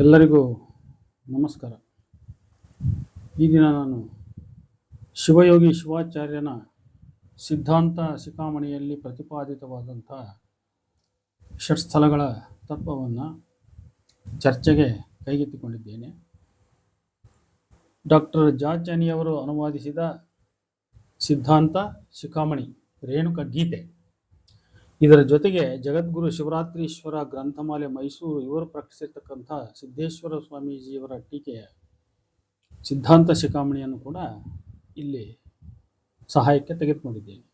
ಎಲ್ಲರಿಗೂ ನಮಸ್ಕಾರ. ಈ ದಿನ ನಾನು ಶಿವಯೋಗಿ ಶಿವಾಚಾರ್ಯನ ಸಿದ್ಧಾಂತ ಶಿಖಾಮಣಿಯಲ್ಲಿ ಪ್ರತಿಪಾದಿತವಾದಂಥ ಷಟ್ಸ್ಥಳಗಳ ತತ್ವವನ್ನು ಚರ್ಚೆಗೆ ಕೈಗೆತ್ತಿಕೊಂಡಿದ್ದೇನೆ. ಡಾಕ್ಟರ್ ಜಾಚಾನಿಯವರು ಅನುವಾದಿಸಿದ ಸಿದ್ಧಾಂತ ಶಿಖಾಮಣಿ ರೇಣುಕ ಗೀತೆ ಇದರ ಜೊತೆಗೆ ಜಗದ್ಗುರು ಶಿವರಾತ್ರೀಶ್ವರ ಗ್ರಂಥಮಾಲೆ ಮೈಸೂರು ಇವರು ಪ್ರಕಟಿಸಿರ್ತಕ್ಕಂಥ ಸಿದ್ದೇಶ್ವರ ಸ್ವಾಮೀಜಿಯವರ ಟೀಕೆಯ ಸಿದ್ಧಾಂತ ಶಿಖಾಮಣಿಯನ್ನು ಕೂಡ ಇಲ್ಲಿ ಸಹಾಯಕ್ಕೆ ತೆಗೆದುಕೊಂಡಿದ್ದೇನೆ.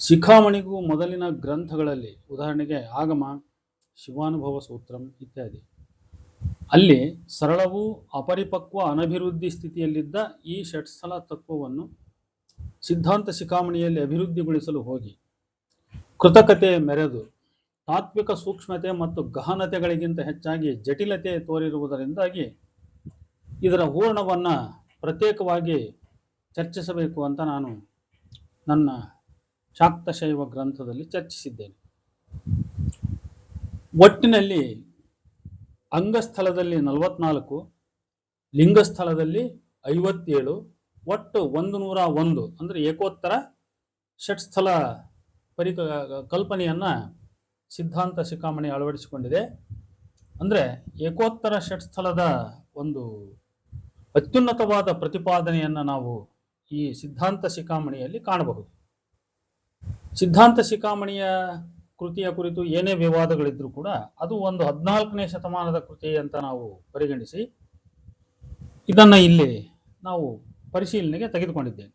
ಶಿಖಾಮಣಿಗೂ ಮೊದಲಿನ ಗ್ರಂಥಗಳಲ್ಲಿ ಉದಾಹರಣೆಗೆ ಆಗಮ, ಶಿವಾನುಭವ ಸೂತ್ರಂ ಇತ್ಯಾದಿ. ಅಲ್ಲಿ ಸರಳವೂ ಅಪರಿಪಕ್ವ ಅನಭಿವೃದ್ಧಿ ಸ್ಥಿತಿಯಲ್ಲಿದ್ದ ಈ ಷಟ್ಸ್ಥಲ ತತ್ವವನ್ನು ಸಿದ್ಧಾಂತ ಶಿಖಾಮಣಿಯಲ್ಲಿ ಅಭಿವೃದ್ಧಿಗೊಳಿಸಲು ಹೋಗಿ ಕೃತಕತೆ ಮೆರೆದು ತಾತ್ವಿಕ ಸೂಕ್ಷ್ಮತೆ ಮತ್ತು ಗಹನತೆಗಳಿಗಿಂತ ಹೆಚ್ಚಾಗಿ ಜಟಿಲತೆ ತೋರಿರುವುದರಿಂದಾಗಿ ಇದರ ಹೂರಣವನ್ನು ಪ್ರತ್ಯೇಕವಾಗಿ ಚರ್ಚಿಸಬೇಕು ಅಂತ ನಾನು ನನ್ನ ಶಾಕ್ತಶೈವ ಗ್ರಂಥದಲ್ಲಿ ಚರ್ಚಿಸಿದ್ದೇನೆ. ಒಟ್ಟಿನಲ್ಲಿ ಅಂಗಸ್ಥಳದಲ್ಲಿ ನಲವತ್ನಾಲ್ಕು, ಲಿಂಗಸ್ಥಳದಲ್ಲಿ ಐವತ್ತೇಳು, ಒಟ್ಟು ಒಂದು ನೂರ ಒಂದು, ಅಂದರೆ ಏಕೋತ್ತರ ಷಟ್ಸ್ಥಲ ಪರಿಕ, ಕಲ್ಪನೆಯನ್ನು ಸಿದ್ಧಾಂತ ಶಿಖಾಮಣಿ ಅಳವಡಿಸಿಕೊಂಡಿದೆ. ಅಂದರೆ ಏಕೋತ್ತರ ಷಟ್ಸ್ಥಳದ ಒಂದು ಅತ್ಯುನ್ನತವಾದ ಪ್ರತಿಪಾದನೆಯನ್ನು ನಾವು ಈ ಸಿದ್ಧಾಂತ ಶಿಖಾಮಣಿಯಲ್ಲಿ ಕಾಣಬಹುದು. ಸಿದ್ಧಾಂತ ಶಿಖಾಮಣಿಯ ಕೃತಿಯ ಕುರಿತು ಏನೇ ವಿವಾದಗಳಿದ್ರೂ ಕೂಡ ಅದು ಒಂದು ಹದಿನಾಲ್ಕನೇ ಶತಮಾನದ ಕೃತಿ ಅಂತ ನಾವು ಪರಿಗಣಿಸಿ ಇದನ್ನು ಇಲ್ಲಿ ನಾವು ಪರಿಶೀಲನೆಗೆ ತೆಗೆದುಕೊಂಡಿದ್ದೇವೆ.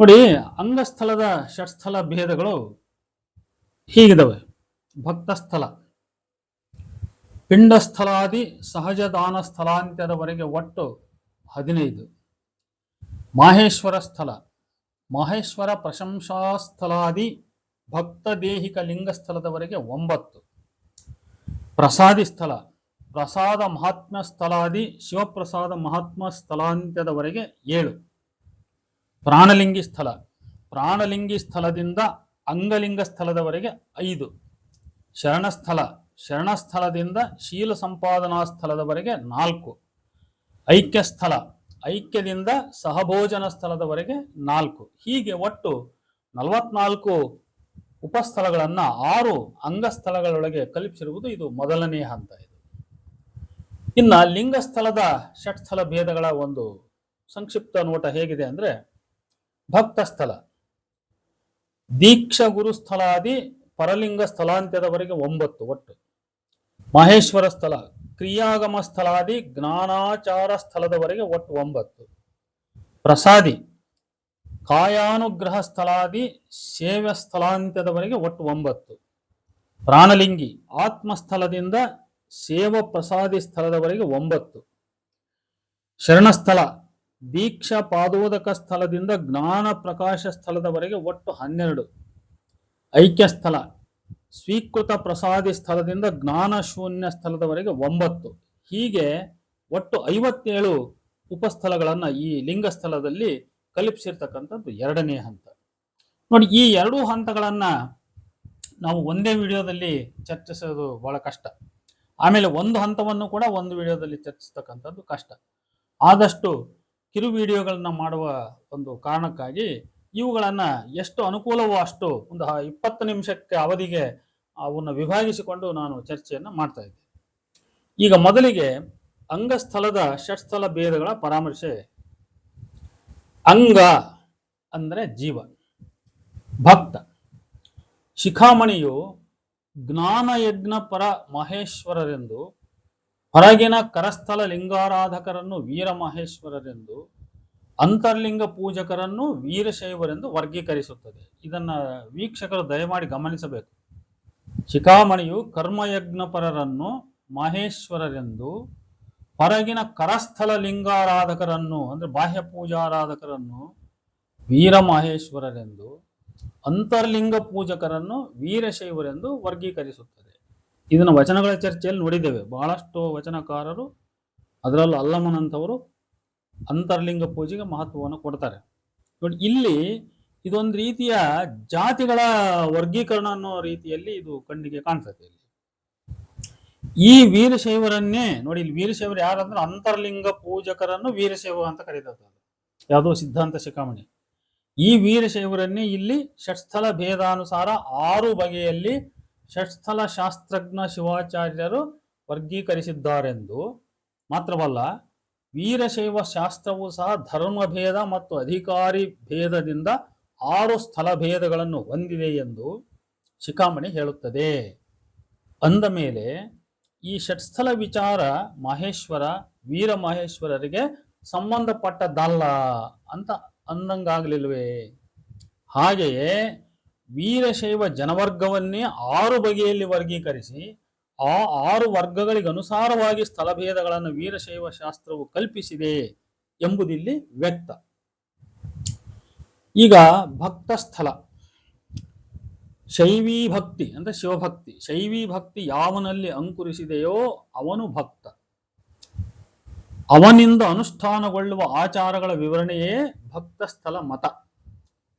ನೋಡಿ, ಅಂಗಸ್ಥಳದ ಷಟ್ಸ್ಥಲ ಭೇದಗಳು ಹೀಗಿದಾವೆ. ಭಕ್ತಸ್ಥಳ. ಪಿಂಡಸ್ಥಲಾದಿ ಸಹಜ ದಾನ ಸ್ಥಳಾಂತ್ಯದವರೆಗೆ ಒಟ್ಟು ಹದಿನೈದು. ಮಾಹೇಶ್ವರ ಸ್ಥಳ. ಮಾಹೇಶ್ವರ ಪ್ರಶಂಸಾ ಸ್ಥಳಾದಿ ಭಕ್ತ ದೇಹಿಕ ಲಿಂಗಸ್ಥಳದವರೆಗೆ ಒಂಬತ್ತು. ಪ್ರಸಾದಿ ಸ್ಥಳ. ಪ್ರಸಾದ ಮಹಾತ್ಮ ಸ್ಥಳಾದಿ ಶಿವಪ್ರಸಾದ ಮಹಾತ್ಮ ಸ್ಥಳಾಂತ್ಯದವರೆಗೆ ಏಳು. ಪ್ರಾಣಲಿಂಗಿ ಸ್ಥಳ. ಪ್ರಾಣಲಿಂಗಿ ಸ್ಥಳದಿಂದ ಅಂಗಲಿಂಗ ಸ್ಥಳದವರೆಗೆ ಐದು. ಶರಣಸ್ಥಳ. ಶರಣಸ್ಥಳದಿಂದ ಶೀಲ ಸಂಪಾದನಾ ಸ್ಥಳದವರೆಗೆ ನಾಲ್ಕು. ಐಕ್ಯ ಸ್ಥಳ ಐಕ್ಯದಿಂದ ಸಹಭೋಜನ ಸ್ಥಳದವರೆಗೆ ನಾಲ್ಕು. ಹೀಗೆ ಒಟ್ಟು ನಲವತ್ನಾಲ್ಕು ಉಪಸ್ಥಳಗಳನ್ನು ಆರು ಅಂಗಸ್ಥಳಗಳೊಳಗೆ ಕಲ್ಪಿಸಿರುವುದು ಇದು ಮೊದಲನೆಯ ಹಂತ ಇದು. ಇನ್ನು ಲಿಂಗಸ್ಥಳದ ಷಟ್ಸ್ಥಳ ಭೇದಗಳ ಒಂದು ಸಂಕ್ಷಿಪ್ತ ನೋಟ ಹೇಗಿದೆ ಅಂದರೆ ಭಕ್ತ ಸ್ಥಳ ದೀಕ್ಷ ಗುರು ಸ್ಥಳಾದಿ ಪರಲಿಂಗ ಸ್ಥಳಾಂತ್ಯದವರೆಗೆ ಒಂಬತ್ತು ಒಟ್ಟು. ಮಹೇಶ್ವರ ಸ್ಥಳ, ಕ್ರಿಯಾಗಮ ಸ್ಥಳಾದಿ ಜ್ಞಾನಾಚಾರ ಸ್ಥಳದವರೆಗೆ ಒಟ್ಟು ಒಂಬತ್ತು. ಪ್ರಸಾದಿ, ಕಾಯಾನುಗ್ರಹ ಸ್ಥಳಾದಿ ಸೇವ್ಯ ಸ್ಥಳಾಂತ್ಯದವರೆಗೆ ಒಟ್ಟು ಒಂಬತ್ತು. ಪ್ರಾಣಲಿಂಗಿ, ಆತ್ಮಸ್ಥಳದಿಂದ ಸೇವ ಪ್ರಸಾದಿ ಸ್ಥಳದವರೆಗೆ ಒಂಬತ್ತು. ಶರಣಸ್ಥಳ ದೀಕ್ಷಾ ಪಾದೋದಕ ಸ್ಥಳದಿಂದ ಜ್ಞಾನ ಪ್ರಕಾಶ ಸ್ಥಳದವರೆಗೆ ಒಟ್ಟು ಹನ್ನೆರಡು. ಐಕ್ಯ ಸ್ಥಳ ಸ್ವೀಕೃತ ಪ್ರಸಾದಿ ಸ್ಥಳದಿಂದ ಜ್ಞಾನ ಶೂನ್ಯ ಸ್ಥಳದವರೆಗೆ ಒಂಬತ್ತು. ಹೀಗೆ ಒಟ್ಟು ಐವತ್ತೇಳು ಉಪಸ್ಥಳಗಳನ್ನು ಈ ಲಿಂಗ ಸ್ಥಳದಲ್ಲಿ ಕಲ್ಪಿಸಿರ್ತಕ್ಕಂಥದ್ದು ಎರಡನೇ ಹಂತ. ನೋಡಿ, ಈ ಎರಡೂ ಹಂತಗಳನ್ನು ನಾವು ಒಂದೇ ವಿಡಿಯೋದಲ್ಲಿ ಚರ್ಚಿಸೋದು ಬಹಳ ಕಷ್ಟ. ಆಮೇಲೆ ಒಂದು ಹಂತವನ್ನು ಕೂಡ ಒಂದು ವಿಡಿಯೋದಲ್ಲಿ ಚರ್ಚಿಸ್ತಕ್ಕಂಥದ್ದು ಕಷ್ಟ. ಆದಷ್ಟು ಕಿರು ವಿಡಿಯೋಗಳನ್ನು ಮಾಡುವ ಒಂದು ಕಾರಣಕ್ಕಾಗಿ ಇವುಗಳನ್ನು ಎಷ್ಟು ಅನುಕೂಲವೋ ಅಷ್ಟು ಒಂದು ಇಪ್ಪತ್ತು ನಿಮಿಷಕ್ಕೆ ಅವಧಿಗೆ ಅವನ್ನು ವಿಭಾಗಿಸಿಕೊಂಡು ನಾನು ಚರ್ಚೆಯನ್ನು ಮಾಡ್ತಾ ಇದ್ದೆ. ಈಗ ಮೊದಲಿಗೆ ಅಂಗಸ್ಥಲದ ಷಟ್ಸ್ಥಲ ಭೇದಗಳ ಪರಾಮರ್ಶೆ. ಅಂಗ ಅಂದರೆ ಜೀವ. ಭಕ್ತ. ಶಿಖಾಮಣಿಯು ಜ್ಞಾನಯಜ್ಞ ಪರ ಮಹೇಶ್ವರರೆಂದು ಹೊರಗಿನ ಕರಸ್ಥಲ ಲಿಂಗಾರಾಧಕರನ್ನು ವೀರಮಹೇಶ್ವರರೆಂದು, ಅಂತರ್ಲಿಂಗ ಪೂಜಕರನ್ನು ವೀರಶೈವರೆಂದು ವರ್ಗೀಕರಿಸುತ್ತದೆ. ಇದನ್ನ ವೀಕ್ಷಕರು ದಯಮಾಡಿ ಗಮನಿಸಬೇಕು. ಶಿಖಾಮಣಿಯು ಕರ್ಮಯಜ್ಞಪರರನ್ನು ಮಹೇಶ್ವರರೆಂದು, ಹೊರಗಿನ ಕರಸ್ಥಲ ಲಿಂಗಾರಾಧಕರನ್ನು, ಅಂದ್ರೆ ಬಾಹ್ಯ ಪೂಜಾರಾಧಕರನ್ನು ವೀರಮಹೇಶ್ವರರೆಂದು, ಅಂತರ್ಲಿಂಗ ಪೂಜಕರನ್ನು ವೀರಶೈವರೆಂದು ವರ್ಗೀಕರಿಸುತ್ತದೆ. ಇದನ್ನು ವಚನಗಳ ಚರ್ಚೆಯಲ್ಲಿ ನೋಡಿದ್ದೇವೆ. ಬಹಳಷ್ಟು ವಚನಕಾರರು ಅದರಲ್ಲೂ ಅಲ್ಲಮನಂತವರು ಅಂತರ್ಲಿಂಗ ಪೂಜೆಗೆ ಮಹತ್ವವನ್ನು ಕೊಡ್ತಾರೆ. ನೋಡಿ, ಇಲ್ಲಿ ಇದೊಂದು ರೀತಿಯ ಜಾತಿಗಳ ವರ್ಗೀಕರಣ ಅನ್ನೋ ರೀತಿಯಲ್ಲಿ ಇದು ಕಣ್ಣಿಗೆ ಕಾಣ್ತದೆ ಇಲ್ಲಿ. ಈ ವೀರಶೈವರನ್ನೇ ನೋಡಿ, ಇಲ್ಲಿ ವೀರಶೈವರು ಯಾರಂದ್ರೆ ಅಂತರ್ಲಿಂಗ ಪೂಜಕರನ್ನು ವೀರಶೈವ ಅಂತ ಕರೀತಾರೆ ಯಾವುದೋ ಸಿದ್ಧಾಂತ ಶಿಖಾಮಣಿ. ಈ ವೀರಶೈವರನ್ನೇ ಇಲ್ಲಿ ಷಟ್ಸ್ಥಲ ಭೇದಾನುಸಾರ ಆರು ಬಗೆಯಲ್ಲಿ ಷಟ್ಸ್ಥಲ ಶಾಸ್ತ್ರಜ್ಞ ಶಿವಾಚಾರ್ಯರು ವರ್ಗೀಕರಿಸಿದ್ದಾರೆಂದು ಮಾತ್ರವಲ್ಲ, ವೀರಶೈವ ಶಾಸ್ತ್ರವು ಸಹ ಧರ್ಮಭೇದ ಮತ್ತು ಅಧಿಕಾರಿ ಭೇದದಿಂದ ಆರು ಸ್ಥಳ ಭೇದಗಳನ್ನು ಹೊಂದಿದೆ ಎಂದು ಶಿಖಾಮಣಿ ಹೇಳುತ್ತದೆ. ಅಂದ ಮೇಲೆ, ಈ ಷಟ್ಸ್ಥಲ ವಿಚಾರ ಮಹೇಶ್ವರ, ವೀರ ಮಹೇಶ್ವರರಿಗೆ ಸಂಬಂಧಪಟ್ಟದ್ದಲ್ಲ ಅಂತ ಅಂದಂಗಾಗಲಿಲ್ವೇ? ಹಾಗೆಯೇ ವೀರಶೈವ ಜನವರ್ಗವನ್ನೇ ಆರು ಬಗೆಯಲ್ಲಿ ವರ್ಗೀಕರಿಸಿ, ಆ ಆರು ವರ್ಗಗಳಿಗೆ ಅನುಸಾರವಾಗಿ ಸ್ಥಳಭೇದಗಳನ್ನು ವೀರಶೈವ ಶಾಸ್ತ್ರವು ಕಲ್ಪಿಸಿದೆ ಎಂಬುದಿಲ್ಲಿ ವ್ಯಕ್ತ. ಈಗ ಭಕ್ತ ಸ್ಥಳ ಶೈವೀ ಭಕ್ತಿ ಅಂದ್ರೆ ಶಿವಭಕ್ತಿ. ಶೈವೀ ಭಕ್ತಿ ಯಾವನಲ್ಲಿ ಅಂಕುರಿಸಿದೆಯೋ ಅವನು ಭಕ್ತ. ಅವನಿಂದ ಅನುಷ್ಠಾನಗೊಳ್ಳುವ ಆಚಾರಗಳ ವಿವರಣೆಯೇ ಭಕ್ತ ಸ್ಥಳ ಮತ.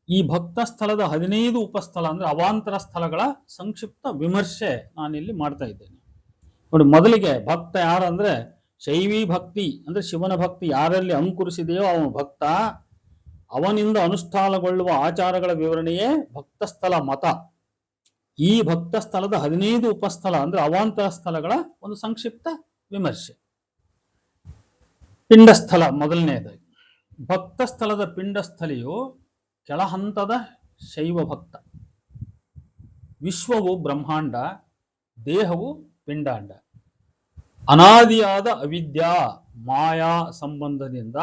ಈ ಭಕ್ತ ಸ್ಥಳದ ಹದಿನೈದು ಉಪಸ್ಥಳ ಅಂದ್ರೆ ಅವಾಂತರ ಸ್ಥಳಗಳ ಸಂಕ್ಷಿಪ್ತ ವಿಮರ್ಶೆ ನಾನಿಲ್ಲಿ ಮಾಡ್ತಾ ಇದ್ದೇನೆ. ನೋಡಿ, ಮೊದಲಿಗೆ ಭಕ್ತ ಯಾರಂದ್ರೆ ಶೈವಿ ಭಕ್ತಿ ಅಂದ್ರೆ ಶಿವನ ಭಕ್ತಿ ಯಾರಲ್ಲಿ ಅಂಕುರಿಸಿದೆಯೋ ಅವನು ಭಕ್ತ. ಅವನಿಂದ ಅನುಷ್ಠಾನಗೊಳ್ಳುವ ಆಚಾರಗಳ ವಿವರಣೆಯೇ ಭಕ್ತ ಸ್ಥಳ ಮತ. ಈ ಭಕ್ತ ಸ್ಥಳದ ಹದಿನೈದು ಉಪಸ್ಥಳ ಅಂದ್ರೆ ಅವಾಂತರ ಸ್ಥಳಗಳ ಒಂದು ಸಂಕ್ಷಿಪ್ತ ವಿಮರ್ಶೆ. ಪಿಂಡಸ್ಥಳ ಮೊದಲನೆಯದಾಗಿ. ಭಕ್ತ ಸ್ಥಳದ ಪಿಂಡಸ್ಥಳಿಯು ಕೆಳಹಂತದ ಶೈವ ಭಕ್ತ ವಿಶ್ವವು ಬ್ರಹ್ಮಾಂಡ, ದೇಹವು ಪಿಂಡಾಂಡ. ಅನಾದಿಯಾದ ಅವಿದ್ಯಾ, ಮಾಯಾ ಸಂಬಂಧದಿಂದ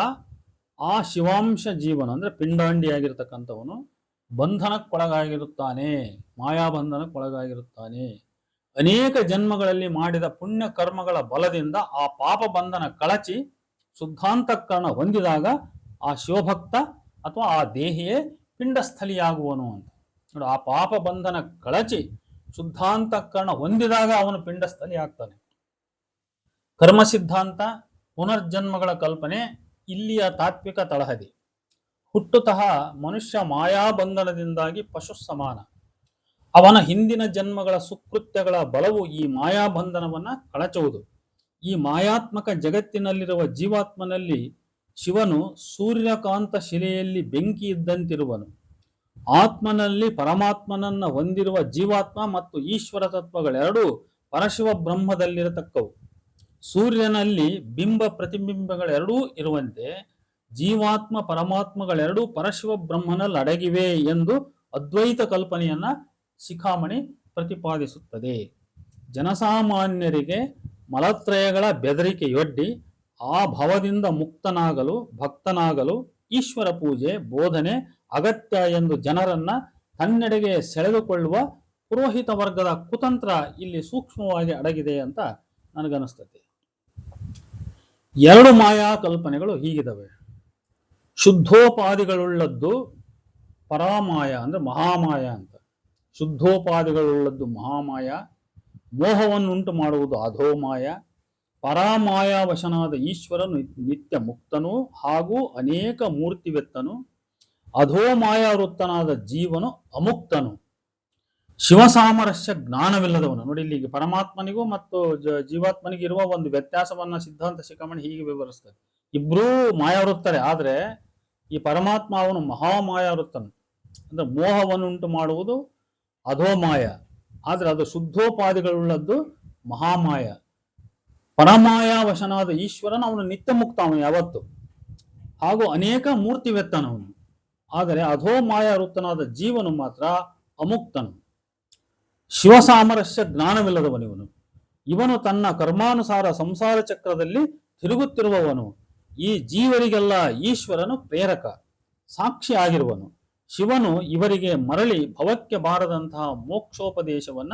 ಆ ಶಿವಾಂಶ ಜೀವನ ಅಂದ್ರೆ ಪಿಂಡಾಂಡಿಯಾಗಿರ್ತಕ್ಕಂಥವನು ಬಂಧನಕ್ಕೊಳಗಾಗಿರುತ್ತಾನೆ ಮಾಯಾ ಬಂಧನಕ್ಕೊಳಗಾಗಿರುತ್ತಾನೆ ಅನೇಕ ಜನ್ಮಗಳಲ್ಲಿ ಮಾಡಿದ ಪುಣ್ಯ ಕರ್ಮಗಳ ಬಲದಿಂದ ಆ ಪಾಪ ಬಂಧನ ಕಳಚಿ ಶುದ್ಧಾಂತಕರಣ ಹೊಂದಿದಾಗ ಆ ಶಿವಭಕ್ತ ಅಥವಾ ಆ ದೇಹಿಯೇ ಪಿಂಡಸ್ಥಲಿಯಾಗುವನು ಅಂತ. ನೋಡು, ಆ ಪಾಪ ಬಂಧನ ಕಳಚಿ ಶುದ್ಧಾಂತಕರಣ ಹೊಂದಿದಾಗ ಅವನು ಪಿಂಡಸ್ಥಲಿ ಆಗ್ತಾನೆ ಕರ್ಮ ಸಿದ್ಧಾಂತ ಪುನರ್ಜನ್ಮಗಳ ಕಲ್ಪನೆ, ಇಲ್ಲಿಯ ತಾತ್ವಿಕ ತಳಹದಿ. ಹುಟ್ಟುತಃ ಮನುಷ್ಯ ಮಾಯಾಬಂಧನದಿಂದಾಗಿ ಪಶು ಸಮಾನ ಅವನ ಹಿಂದಿನ ಜನ್ಮಗಳ ಸುಕೃತ್ಯಗಳ ಬಲವು ಈ ಮಾಯಾಬಂಧನವನ್ನ ಕಳಚುವುದು. ಈ ಮಾಯಾತ್ಮಕ ಜಗತ್ತಿನಲ್ಲಿರುವ ಜೀವಾತ್ಮನಲ್ಲಿ ಶಿವನು ಸೂರ್ಯಕಾಂತ ಶಿಲೆಯಲ್ಲಿ ಬೆಂಕಿ ಇದ್ದಂತಿರುವನು. ಆತ್ಮನಲ್ಲಿ ಪರಮಾತ್ಮನನ್ನ ಹೊಂದಿರುವ ಜೀವಾತ್ಮ ಮತ್ತು ಈಶ್ವರ ತತ್ವಗಳೆರಡೂ ಪರಶಿವ ಬ್ರಹ್ಮದಲ್ಲಿರತಕ್ಕವು. ಸೂರ್ಯನಲ್ಲಿ ಬಿಂಬ ಪ್ರತಿಬಿಂಬಗಳೆರಡೂ ಇರುವಂತೆ ಜೀವಾತ್ಮ ಪರಮಾತ್ಮಗಳೆರಡೂ ಪರಶಿವ ಬ್ರಹ್ಮನಲ್ಲಿ ಅಡಗಿವೆ ಎಂದು ಅದ್ವೈತ ಕಲ್ಪನೆಯನ್ನ ಶಿಖಾಮಣಿ ಪ್ರತಿಪಾದಿಸುತ್ತದೆ. ಜನಸಾಮಾನ್ಯರಿಗೆ ಮಲತ್ರಯಗಳ ಬೆದರಿಕೆಯೊಡ್ಡಿ ಆ ಭವದಿಂದ ಮುಕ್ತನಾಗಲು, ಭಕ್ತನಾಗಲು ಈಶ್ವರ ಪೂಜೆ, ಬೋಧನೆ ಅಗತ್ಯ ಎಂದು ಜನರನ್ನ ತನ್ನೆಡೆಗೆ ಸೆಳೆದುಕೊಳ್ಳುವ ಪುರೋಹಿತ ವರ್ಗದ ಕುತಂತ್ರ ಇಲ್ಲಿ ಸೂಕ್ಷ್ಮವಾಗಿ ಅಡಗಿದೆ ಅಂತ ನನಗನಿಸ್ತದೆ ಎರಡು ಮಾಯಾ ಕಲ್ಪನೆಗಳು ಹೀಗಿದವೆ. ಶುದ್ಧೋಪಾದಿಗಳುಳ್ಳದ್ದು ಪರಾಮಾಯ ಅಂದ್ರೆ ಮಹಾಮಾಯ ಅಂತ. ಶುದ್ಧೋಪಾದಿಗಳುಳ್ಳದ್ದು ಮಹಾಮಾಯ, ಮೋಹವನ್ನುಂಟು ಮಾಡುವುದು ಅಧೋಮಾಯ ಪರಾಮಾಯಾವಶನಾದ ಈಶ್ವರನು ನಿತ್ಯ ಮುಕ್ತನು ಹಾಗೂ ಅನೇಕ ಮೂರ್ತಿವೆತ್ತನು. ಅಧೋಮಾಯಾವೃತ್ತನಾದ ಜೀವನು ಅಮುಕ್ತನು. ಶಿವಸಾಮರಸ್ಯ ಜ್ಞಾನವಿಲ್ಲದವನು. ನೋಡಿ ಇಲ್ಲಿ ಪರಮಾತ್ಮನಿಗೂ ಮತ್ತು ಜೀವಾತ್ಮನಿಗೆ ಇರುವ ಒಂದು ವ್ಯತ್ಯಾಸವನ್ನ ಸಿದ್ಧಾಂತ ಶಿಖಾಮಣಿ ಹೀಗೆ ವಿವರಿಸ್ತಾರೆ. ಇಬ್ರೂ ಮಾಯಾವೃತ್ತರೆ, ಆದ್ರೆ ಈ ಪರಮಾತ್ಮ ಅವನು ಮಹಾಮಾಯಾವೃತ್ತನು. ಅಂದ್ರೆ ಮೋಹವನ್ನುಂಟು ಮಾಡುವುದು ಅಧೋಮಾಯ. ಆದ್ರೆ ಅದು ಶುದ್ಧೋಪಾದಿಗಳುಳ್ಳದ್ದು ಮಹಾಮಾಯ. ಪರಮಾಯಾವಶನಾದ ಈಶ್ವರನ ಅವನು ನಿತ್ಯ ಮುಕ್ತ ಅವನು ಯಾವತ್ತು. ಹಾಗೂ ಅನೇಕ ಮೂರ್ತಿವೆತ್ತನವನು ಆದರೆ ಅಧೋಮಾಯ ವೃತ್ತನಾದ ಜೀವನು ಮಾತ್ರ ಅಮುಕ್ತನು. ಶಿವಸಾಮರಸ್ಯ ಜ್ಞಾನವಿಲ್ಲದವನಿವನು. ಇವನು ತನ್ನ ಕರ್ಮಾನುಸಾರ ಸಂಸಾರ ಚಕ್ರದಲ್ಲಿ ತಿರುಗುತ್ತಿರುವವನು. ಈ ಜೀವರಿಗೆಲ್ಲ ಈಶ್ವರನು ಪ್ರೇರಕ, ಸಾಕ್ಷಿ ಆಗಿರುವನು. ಶಿವನು ಇವರಿಗೆ ಮರಳಿ ಭವಕ್ಕೆ ಬಾರದಂತಹ ಮೋಕ್ಷೋಪದೇಶವನ್ನ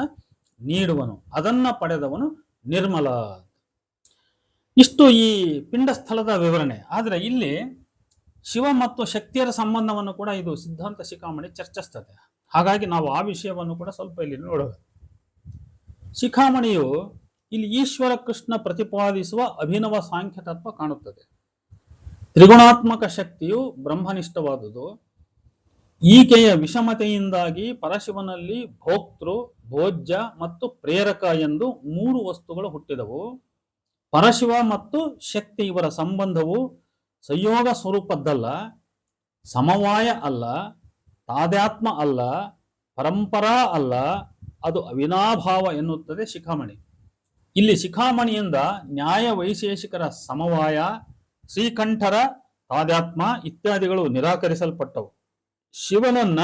ನೀಡುವನು. ಅದನ್ನ ಪಡೆದವನು ನಿರ್ಮಲ. ಇಷ್ಟು ಈ ಪಿಂಡ ಸ್ಥಳದ ವಿವರಣೆ. ಆದರೆ ಇಲ್ಲಿ ಶಿವ ಮತ್ತು ಶಕ್ತಿಯರ ಸಂಬಂಧವನ್ನು ಕೂಡ ಇದು ಸಿದ್ಧಾಂತ ಶಿಖಾಮಣಿ ಚರ್ಚಿಸ್ತದೆ. ಹಾಗಾಗಿ ನಾವು ಆ ವಿಷಯವನ್ನು ಕೂಡ ಸ್ವಲ್ಪ ಇಲ್ಲಿ ನೋಡೋಣ. ಶಿಖಾಮಣಿಯು ಇಲ್ಲಿ ಈಶ್ವರ ಕೃಷ್ಣ ಪ್ರತಿಪಾದಿಸುವ ಅಭಿನವ ಸಾಂಖ್ಯ ತತ್ವ ಕಾಣುತ್ತದೆ. ತ್ರಿಗುಣಾತ್ಮಕ ಶಕ್ತಿಯು ಬ್ರಹ್ಮನಿಷ್ಠವಾದುದು. ಈಕೆಯ ವಿಷಮತೆಯಿಂದಾಗಿ ಪರಶಿವನಲ್ಲಿ ಭೋಕ್ತೃ, ಭೋಜ್ಯ ಮತ್ತು ಪ್ರೇರಕ ಎಂದು ಮೂರು ವಸ್ತುಗಳು ಹುಟ್ಟಿದವು. ಪರಶಿವ ಮತ್ತು ಶಕ್ತಿ ಇವರ ಸಂಬಂಧವು ಸಂಯೋಗ ಸ್ವರೂಪದ್ದಲ್ಲ, ಸಮವಾಯ ಅಲ್ಲ ತಾದ್ಯಾತ್ಮ ಅಲ್ಲ, ಪರಂಪರಾ ಅಲ್ಲ, ಅದು ಅವಿನಾಭಾವ ಎನ್ನುತ್ತದೆ ಶಿಖಾಮಣಿ. ಇಲ್ಲಿ ಶಿಖಾಮಣಿಯಿಂದ ನ್ಯಾಯ ವೈಶೇಷಿಕರ ಸಮವಾಯ, ಶ್ರೀಕಂಠರ ತಾದ್ಯಾತ್ಮ ಇತ್ಯಾದಿಗಳು ನಿರಾಕರಿಸಲ್ಪಟ್ಟವು. ಶಿವನನ್ನ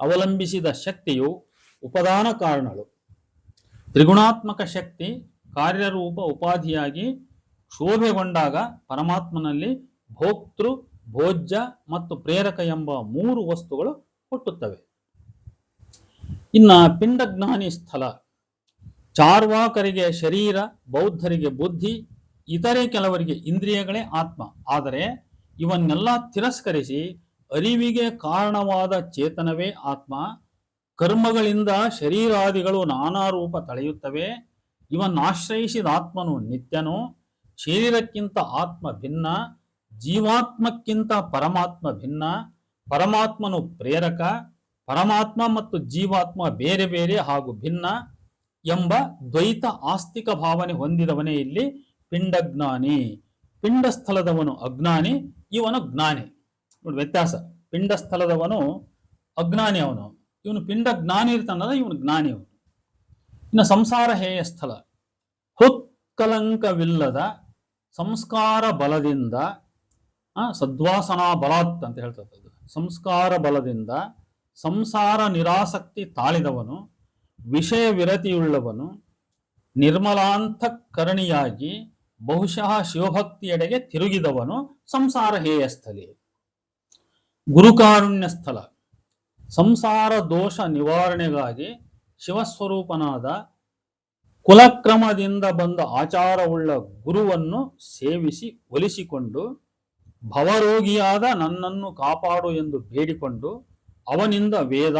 ಅವಲಂಬಿಸಿದ ಶಕ್ತಿಯು ಉಪದಾನ ಕಾರಣಗಳು ತ್ರಿಗುಣಾತ್ಮಕ ಶಕ್ತಿ ಕಾರ್ಯರೂಪ ಉಪಾಧಿಯಾಗಿ ಶೋಭೆಗೊಂಡಾಗ ಪರಮಾತ್ಮನಲ್ಲಿ ಭೋಕ್ತೃ, ಭೋಜ್ಯ ಮತ್ತು ಪ್ರೇರಕ ಎಂಬ ಮೂರು ವಸ್ತುಗಳು ಹುಟ್ಟುತ್ತವೆ. ಇನ್ನ ಪಿಂಡಜ್ಞಾನಿ ಸ್ಥಳ ಚಾರ್ವಾಕರಿಗೆ ಶರೀರ, ಬೌದ್ಧರಿಗೆ ಬುದ್ಧಿ, ಇತರೆ ಕೆಲವರಿಗೆ ಇಂದ್ರಿಯಗಳೇ ಆತ್ಮ. ಆದರೆ ಇವನ್ನೆಲ್ಲ ತಿರಸ್ಕರಿಸಿ ಅರಿವಿಗೆ ಕಾರಣವಾದ ಚೇತನವೇ ಆತ್ಮ. ಕರ್ಮಗಳಿಂದ ಶರೀರಾದಿಗಳು ನಾನಾ ರೂಪ ತಳೆಯುತ್ತವೆ. ಇವನ್ನಾಶ್ರಯಿಸಿದ ಆತ್ಮನು ನಿತ್ಯನೋ, ಶರೀರಕ್ಕಿಂತ ಆತ್ಮ ಭಿನ್ನ, ಜೀವಾತ್ಮಕ್ಕಿಂತ ಪರಮಾತ್ಮ ಭಿನ್ನ, ಪರಮಾತ್ಮನು ಪ್ರೇರಕ, ಪರಮಾತ್ಮ ಮತ್ತು ಜೀವಾತ್ಮ ಬೇರೆ ಬೇರೆ ಹಾಗೂ ಭಿನ್ನ ಎಂಬ ದ್ವೈತ ಆಸ್ತಿಕ ಭಾವನೆ ಹೊಂದಿದವನೇ ಇಲ್ಲಿ ಪಿಂಡಜ್ಞಾನಿ. ಪಿಂಡ ಸ್ಥಳದವನು ಅಜ್ಞಾನಿ, ಇವನು ಜ್ಞಾನಿ. ನೋಡಿ ವ್ಯತ್ಯಾಸ. ಪಿಂಡ ಸ್ಥಳದವನು ಅಜ್ಞಾನಿ ಅವನು. ಇವನು ಪಿಂಡ ಜ್ಞಾನಿ ಇರ್ತಾನಲ್ಲ, ಇವನು ಜ್ಞಾನಿ ಅವನು. ಇನ್ನು ಸಂಸಾರ ಹೇಯ ಸ್ಥಳ. ಹುತ್ಕಲಂಕವಿಲ್ಲದ ಸಂಸ್ಕಾರ ಬಲದಿಂದ ಸದ್ವಾಸನಾ ಬಲಾತ್ ಅಂತ ಹೇಳ್ತದೆ. ಸಂಸ್ಕಾರ ಬಲದಿಂದ ಸಂಸಾರ ನಿರಾಸಕ್ತಿ ತಾಳಿದವನು, ವಿಷಯ ವಿರತಿಯುಳ್ಳವನು ನಿರ್ಮಲಾಂತಕರಣಿಯಾಗಿ ಬಹುಶಃ ಶಿವಭಕ್ತಿಯೆಡೆಗೆ ತಿರುಗಿದವನು ಸಂಸಾರ ಹೇಯ ಸ್ಥಳಿ ಗುರುಕಾರುಣ್ಯ ಸ್ಥಳ. ಸಂಸಾರ ದೋಷ ನಿವಾರಣೆಗಾಗಿ ಶಿವಸ್ವರೂಪನಾದ ಕುಲಕ್ರಮದಿಂದ ಬಂದ ಆಚಾರವುಳ್ಳ ಗುರುವನ್ನು ಸೇವಿಸಿ ಒಲಿಸಿಕೊಂಡು ಭವರೋಗಿಯಾದ ನನ್ನನ್ನು ಕಾಪಾಡು ಎಂದು ಬೇಡಿಕೊಂಡು ಅವನಿಂದ ವೇದ,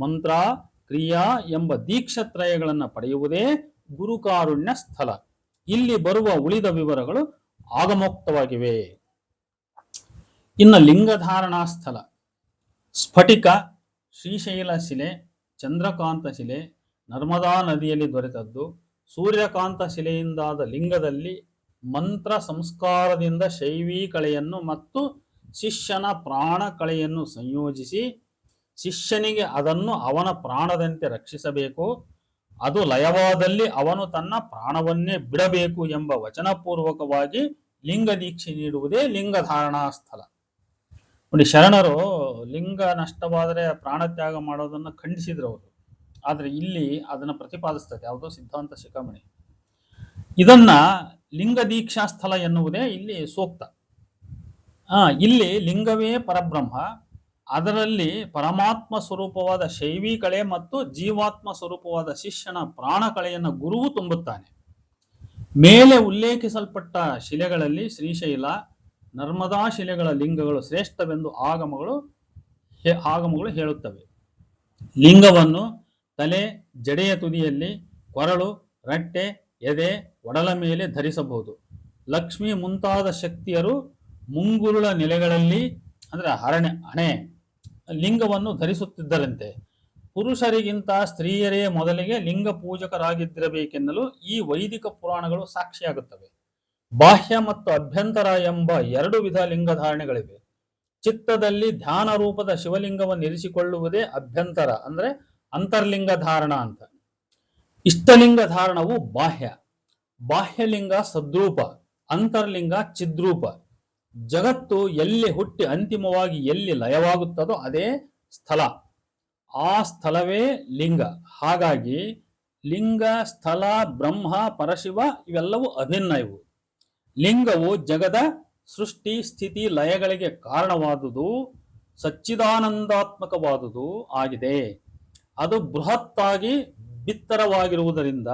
ಮಂತ್ರ, ಕ್ರಿಯಾ ಎಂಬ ದೀಕ್ಷತ್ರಯಗಳನ್ನು ಪಡೆಯುವುದೇ ಗುರುಕಾರುಣ್ಯ ಸ್ಥಳ. ಇಲ್ಲಿ ಬರುವ ಉಳಿದ ವಿವರಗಳು ಆಗಮೋಕ್ತವಾಗಿವೆ. ಇನ್ನು ಲಿಂಗಧಾರಣಾ ಸ್ಥಳ. ಸ್ಫಟಿಕ, ಶ್ರೀಶೈಲ ಶಿಲೆ ಚಂದ್ರಕಾಂತ ಶಿಲೆ ನರ್ಮದಾ ನದಿಯಲ್ಲಿ ದೊರೆತದ್ದು. ಸೂರ್ಯಕಾಂತ ಶಿಲೆಯಿಂದಾದ ಲಿಂಗದಲ್ಲಿ ಮಂತ್ರ ಸಂಸ್ಕಾರದಿಂದ ಶೈವೀ ಕಳೆಯನ್ನು ಮತ್ತು ಶಿಷ್ಯನ ಪ್ರಾಣ ಕಳೆಯನ್ನು ಸಂಯೋಜಿಸಿ ಶಿಷ್ಯನಿಗೆ ಅದನ್ನು ಅವನ ಪ್ರಾಣದಂತೆ ರಕ್ಷಿಸಬೇಕು. ಅದು ಲಯವಾದಲ್ಲಿ ಅವನು ತನ್ನ ಪ್ರಾಣವನ್ನೇ ಬಿಡಬೇಕು ಎಂಬ ವಚನಪೂರ್ವಕವಾಗಿ ಲಿಂಗ ದೀಕ್ಷೆ ನೀಡುವುದೇ ಲಿಂಗಧಾರಣಾ ಸ್ಥಳ. ನೋಡಿ, ಶರಣರು ಲಿಂಗ ನಷ್ಟವಾದರೆ ಪ್ರಾಣತ್ಯಾಗ ಮಾಡೋದನ್ನು ಖಂಡಿಸಿದ್ರು ಅವರು. ಆದರೆ ಇಲ್ಲಿ ಅದನ್ನು ಪ್ರತಿಪಾದಿಸ್ತದೆ. ಯಾವುದೋ ಸಿದ್ಧಾಂತ ಶಿಖಾಮಣಿ. ಇದನ್ನ ಲಿಂಗ ದೀಕ್ಷಾ ಸ್ಥಳ ಎನ್ನುವುದೇ ಇಲ್ಲಿ ಸೂಕ್ತ. ಆ, ಇಲ್ಲಿ ಲಿಂಗವೇ ಪರಬ್ರಹ್ಮ, ಅದರಲ್ಲಿ ಪರಮಾತ್ಮ ಸ್ವರೂಪವಾದ ಶೈವಿ ಕಳೆ ಮತ್ತು ಜೀವಾತ್ಮ ಸ್ವರೂಪವಾದ ಶಿಷ್ಯನ ಪ್ರಾಣ ಕಳೆಯನ್ನು ಗುರುವು ತುಂಬುತ್ತಾನೆ. ಮೇಲೆ ಉಲ್ಲೇಖಿಸಲ್ಪಟ್ಟ ಶಿಲೆಗಳಲ್ಲಿ ಶ್ರೀಶೈಲ ನರ್ಮದಾ ಶಿಲೆಗಳ ಲಿಂಗಗಳು ಶ್ರೇಷ್ಠವೆಂದು ಆಗಮಗಳು ಆಗಮಗಳು ಹೇಳುತ್ತವೆ. ಲಿಂಗವನ್ನು ತಲೆ, ಜಡೆಯ ತುದಿಯಲ್ಲಿ ಕೊರಳು, ರಟ್ಟೆ, ಎದೆ, ಒಡಲ ಮೇಲೆ ಧರಿಸಬಹುದು. ಲಕ್ಷ್ಮಿ ಮುಂತಾದ ಶಕ್ತಿಯರು ಮುಂಗುರುಳ ನೆಲೆಗಳಲ್ಲಿ, ಅಂದರೆ ಹರಣೆ ಹಣೆ, ಲಿಂಗವನ್ನು ಧರಿಸುತ್ತಿದ್ದರಂತೆ. ಪುರುಷರಿಗಿಂತ ಸ್ತ್ರೀಯರೇ ಮೊದಲಿಗೆ ಲಿಂಗ ಪೂಜಕರಾಗಿದ್ದಿರಬೇಕೆನ್ನಲು ಈ ವೈದಿಕ ಪುರಾಣಗಳು ಸಾಕ್ಷಿಯಾಗುತ್ತವೆ. ಬಾಹ್ಯ ಮತ್ತು ಅಭ್ಯಂತರ ಎಂಬ ಎರಡು ವಿಧ ಲಿಂಗಧಾರಣೆಗಳಿವೆ. ಚಿತ್ತದಲ್ಲಿ ಧ್ಯಾನ ರೂಪದ ಶಿವಲಿಂಗವನ್ನು ಇರಿಸಿಕೊಳ್ಳುವುದೇ ಅಭ್ಯಂತರ ಅಂದ್ರೆ ಅಂತರ್ಲಿಂಗ ಧಾರಣ ಅಂತ. ಇಷ್ಟಲಿಂಗ ಧಾರಣವು ಬಾಹ್ಯ. ಬಾಹ್ಯಲಿಂಗ ಸದ್ರೂಪ, ಅಂತರ್ಲಿಂಗ ಚಿದ್ರೂಪ. ಜಗತ್ತು ಎಲ್ಲಿ ಹುಟ್ಟಿ ಅಂತಿಮವಾಗಿ ಎಲ್ಲಿ ಲಯವಾಗುತ್ತದೋ ಅದೇ ಸ್ಥಳ. ಆ ಸ್ಥಳವೇ ಲಿಂಗ. ಹಾಗಾಗಿ ಲಿಂಗ, ಸ್ಥಳ, ಬ್ರಹ್ಮ, ಪರಶಿವ ಇವೆಲ್ಲವೂ ಅಭಿನ್ನ ಇವು ಲಿಂಗವು ಜಗದ ಸೃಷ್ಟಿ ಸ್ಥಿತಿ ಲಯಗಳಿಗೆ ಕಾರಣವಾದುದು, ಸಚ್ಚಿದಾನಂದಾತ್ಮಕವಾದುದು ಆಗಿದೆ. ಅದು ಬೃಹತ್ತಾಗಿ ಬಿತ್ತರವಾಗಿರುವುದರಿಂದ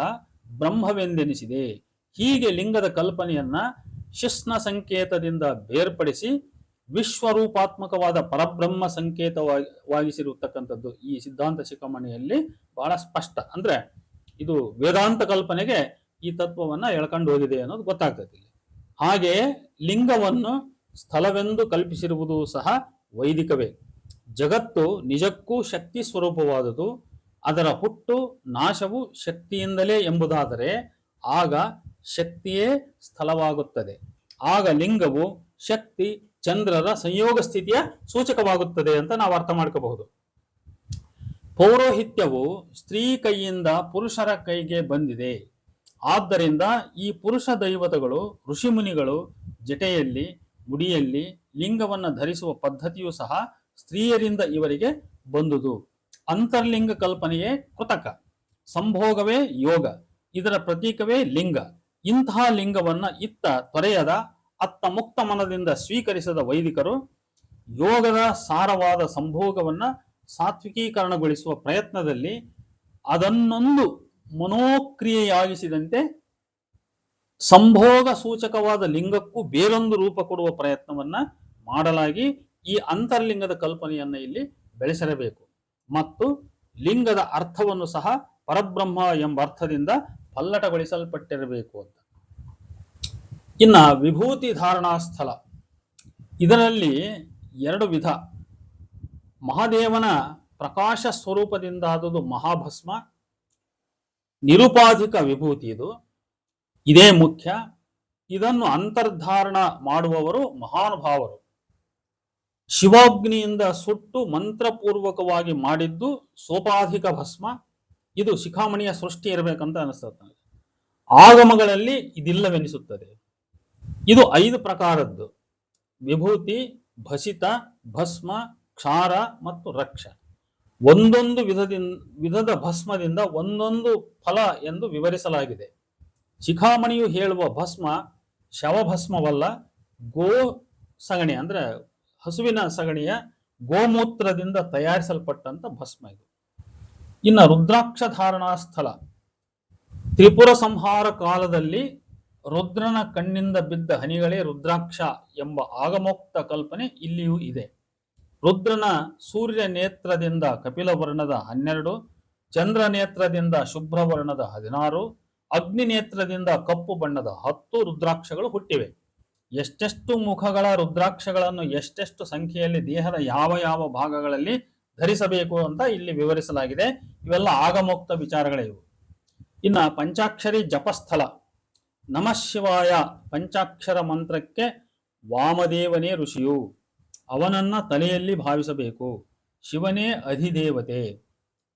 ಬ್ರಹ್ಮವೆಂದೆನಿಸಿದೆ. ಹೀಗೆ ಲಿಂಗದ ಕಲ್ಪನೆಯನ್ನ ಶಿಸ್ನ ಸಂಕೇತದಿಂದ ಬೇರ್ಪಡಿಸಿ ವಿಶ್ವರೂಪಾತ್ಮಕವಾದ ಪರಬ್ರಹ್ಮ ಸಂಕೇತವಾಗಿಸಿರತಕ್ಕಂಥದ್ದು ಈ ಸಿದ್ಧಾಂತ ಶಿಖಮಣಿಯಲ್ಲಿ ಬಹಳ ಸ್ಪಷ್ಟ. ಅಂದ್ರೆ ಇದು ವೇದಾಂತ ಕಲ್ಪನೆಗೆ ಈ ತತ್ವವನ್ನ ಎಳ್ಕೊಂಡು ಹೋಗಿದೆ ಅನ್ನೋದು ಗೊತ್ತಾಗ್ತದೆ ಹಾಗೆ ಲಿಂಗವನ್ನು ಸ್ಥಳವೆಂದು ಕಲ್ಪಿಸಿರುವುದು ಸಹ ವೈದಿಕವೇ. ಜಗತ್ತು ನಿಜಕ್ಕೂ ಶಕ್ತಿ ಸ್ವರೂಪವಾದುದು, ಅದರ ಹುಟ್ಟು ನಾಶವು ಶಕ್ತಿಯಿಂದಲೇ ಎಂಬುದಾದರೆ ಆಗ ಶಕ್ತಿಯೇ ಸ್ಥಳವಾಗುತ್ತದೆ. ಆಗ ಲಿಂಗವು ಶಕ್ತಿ ಚಂದ್ರರ ಸಂಯೋಗ ಸ್ಥಿತಿಯ ಸೂಚಕವಾಗುತ್ತದೆ ಅಂತ ನಾವು ಅರ್ಥ ಮಾಡ್ಕೋಬಹುದು. ಪೌರೋಹಿತ್ಯವು ಸ್ತ್ರೀ ಕೈಯಿಂದ ಪುರುಷರ ಕೈಗೆ ಬಂದಿದೆ. ಆದ್ದರಿಂದ ಈ ಪುರುಷ ದೈವತಗಳು ಋಷಿಮುನಿಗಳು ಜಟೆಯಲ್ಲಿ ಮುಡಿಯಲ್ಲಿ ಲಿಂಗವನ್ನು ಧರಿಸುವ ಪದ್ಧತಿಯು ಸಹ ಸ್ತ್ರೀಯರಿಂದ ಇವರಿಗೆ ಬಂದುದು. ಅಂತರ್ಲಿಂಗ ಕಲ್ಪನೆಯೇ ಕೃತಕ. ಸಂಭೋಗವೇ ಯೋಗ. ಇದರ ಪ್ರತೀಕವೇ ಲಿಂಗ. ಇಂತಹ ಲಿಂಗವನ್ನ ಇತ್ತ ತೊರೆಯದ, ಅತ್ತ ಮುಕ್ತ ಮನದಿಂದ ಸ್ವೀಕರಿಸದ ವೈದಿಕರು ಯೋಗದ ಸಾರವಾದ ಸಂಭೋಗವನ್ನ ಸಾತ್ವಿಕೀಕರಣಗೊಳಿಸುವ ಪ್ರಯತ್ನದಲ್ಲಿ ಅದನ್ನೊಂದು ಮನೋಕ್ರಿಯೆಯಾಗಿಸಿದಂತೆ ಸಂಭೋಗ ಸೂಚಕವಾದ ಲಿಂಗಕ್ಕೂ ಬೇರೊಂದು ರೂಪ ಕೊಡುವ ಪ್ರಯತ್ನವನ್ನ ಮಾಡಲಾಗಿ ಈ ಅಂತರ್ಲಿಂಗದ ಕಲ್ಪನೆಯನ್ನ ಇಲ್ಲಿ ಬೆಳೆಸಿರಬೇಕು. ಮತ್ತು ಲಿಂಗದ ಅರ್ಥವನ್ನು ಸಹ ಪರಬ್ರಹ್ಮ ಎಂಬ ಅರ್ಥದಿಂದ ಪಲ್ಲಟಗೊಳಿಸಲ್ಪಟ್ಟಿರಬೇಕು ಅಂತ. ಇನ್ನ ವಿಭೂತಿ ಧಾರಣಾ ಸ್ಥಳ. ಇದರಲ್ಲಿ ಎರಡು ವಿಧ. ಮಹಾದೇವನ ಪ್ರಕಾಶ ಸ್ವರೂಪದಿಂದಾದದು ಮಹಾಭಸ್ಮ ನಿರುಪಾಧಿಕ ವಿಭೂತಿ ಇದು. ಇದೇ ಮುಖ್ಯ. ಇದನ್ನು ಅಂತರ್ಧಾರಣ ಮಾಡುವವರು ಮಹಾನುಭಾವರು. ಶಿವಾಗ್ನಿಯಿಂದ ಸುಟ್ಟು ಮಂತ್ರಪೂರ್ವಕವಾಗಿ ಮಾಡಿದ್ದು ಸೋಪಾಧಿಕ ಭಸ್ಮ. ಇದು ಶಿಖಾಮಣಿಯ ಸೃಷ್ಟಿ ಇರಬೇಕಂತ ಅನಿಸ್ತದೆ ಆಗಮಗಳಲ್ಲಿ ಇದಿಲ್ಲವೆನಿಸುತ್ತದೆ. ಇದು ಐದು ಪ್ರಕಾರದ್ದು. ವಿಭೂತಿ, ಭಸಿತ, ಭಸ್ಮ, ಕ್ಷಾರ ಮತ್ತು ರಕ್ಷ. ಒಂದೊಂದು ವಿಧದಿಂದ ವಿಧದ ಭಸ್ಮದಿಂದ ಒಂದೊಂದು ಫಲ ಎಂದು ವಿವರಿಸಲಾಗಿದೆ. ಶಿಖಾಮಣಿಯು ಹೇಳುವ ಭಸ್ಮ ಶವಭಸ್ಮವಲ್ಲ, ಗೋ ಸಗಣಿ ಅಂದ್ರೆ ಹಸುವಿನ ಸಗಣಿಯ ಗೋಮೂತ್ರದಿಂದ ತಯಾರಿಸಲ್ಪಟ್ಟಂತ ಭಸ್ಮ ಇದು. ಇನ್ನು ರುದ್ರಾಕ್ಷ ಧಾರಣಾ ಸ್ಥಳ. ತ್ರಿಪುರ ಸಂಹಾರ ಕಾಲದಲ್ಲಿ ರುದ್ರನ ಕಣ್ಣಿಂದ ಬಿದ್ದ ಹನಿಗಳೇ ರುದ್ರಾಕ್ಷ ಎಂಬ ಆಗಮೋಕ್ತ ಕಲ್ಪನೆ ಇಲ್ಲಿಯೂ ಇದೆ. ರುದ್ರನ ಸೂರ್ಯ ನೇತ್ರದಿಂದ ಕಪಿಲ ವರ್ಣದ ಹನ್ನೆರಡು, ಚಂದ್ರ ನೇತ್ರದಿಂದ ಶುಭ್ರ ಹದಿನಾರು, ಅಗ್ನಿ ನೇತ್ರದಿಂದ ಕಪ್ಪು ಬಣ್ಣದ ಹತ್ತು ರುದ್ರಾಕ್ಷಗಳು ಹುಟ್ಟಿವೆ. ಎಷ್ಟೆಷ್ಟು ಮುಖಗಳ ರುದ್ರಾಕ್ಷಗಳನ್ನು, ಎಷ್ಟೆಷ್ಟು ಸಂಖ್ಯೆಯಲ್ಲಿ ದೇಹದ ಯಾವ ಯಾವ ಭಾಗಗಳಲ್ಲಿ ಧರಿಸಬೇಕು ಅಂತ ಇಲ್ಲಿ ವಿವರಿಸಲಾಗಿದೆ. ಇವೆಲ್ಲ ಆಗಮೋಕ್ತ ವಿಚಾರಗಳೇ ಇವು. ಇನ್ನ ಪಂಚಾಕ್ಷರಿ ಜಪಸ್ಥಳ. ನಮಃ ಶಿವಾಯ ಪಂಚಾಕ್ಷರ ಮಂತ್ರಕ್ಕೆ ವಾಮದೇವನೇ ಋಷಿಯು. ಅವನನ್ನ ತಲೆಯಲ್ಲಿ ಭಾವಿಸಬೇಕು. ಶಿವನೇ ಅಧಿದೇವತೆ.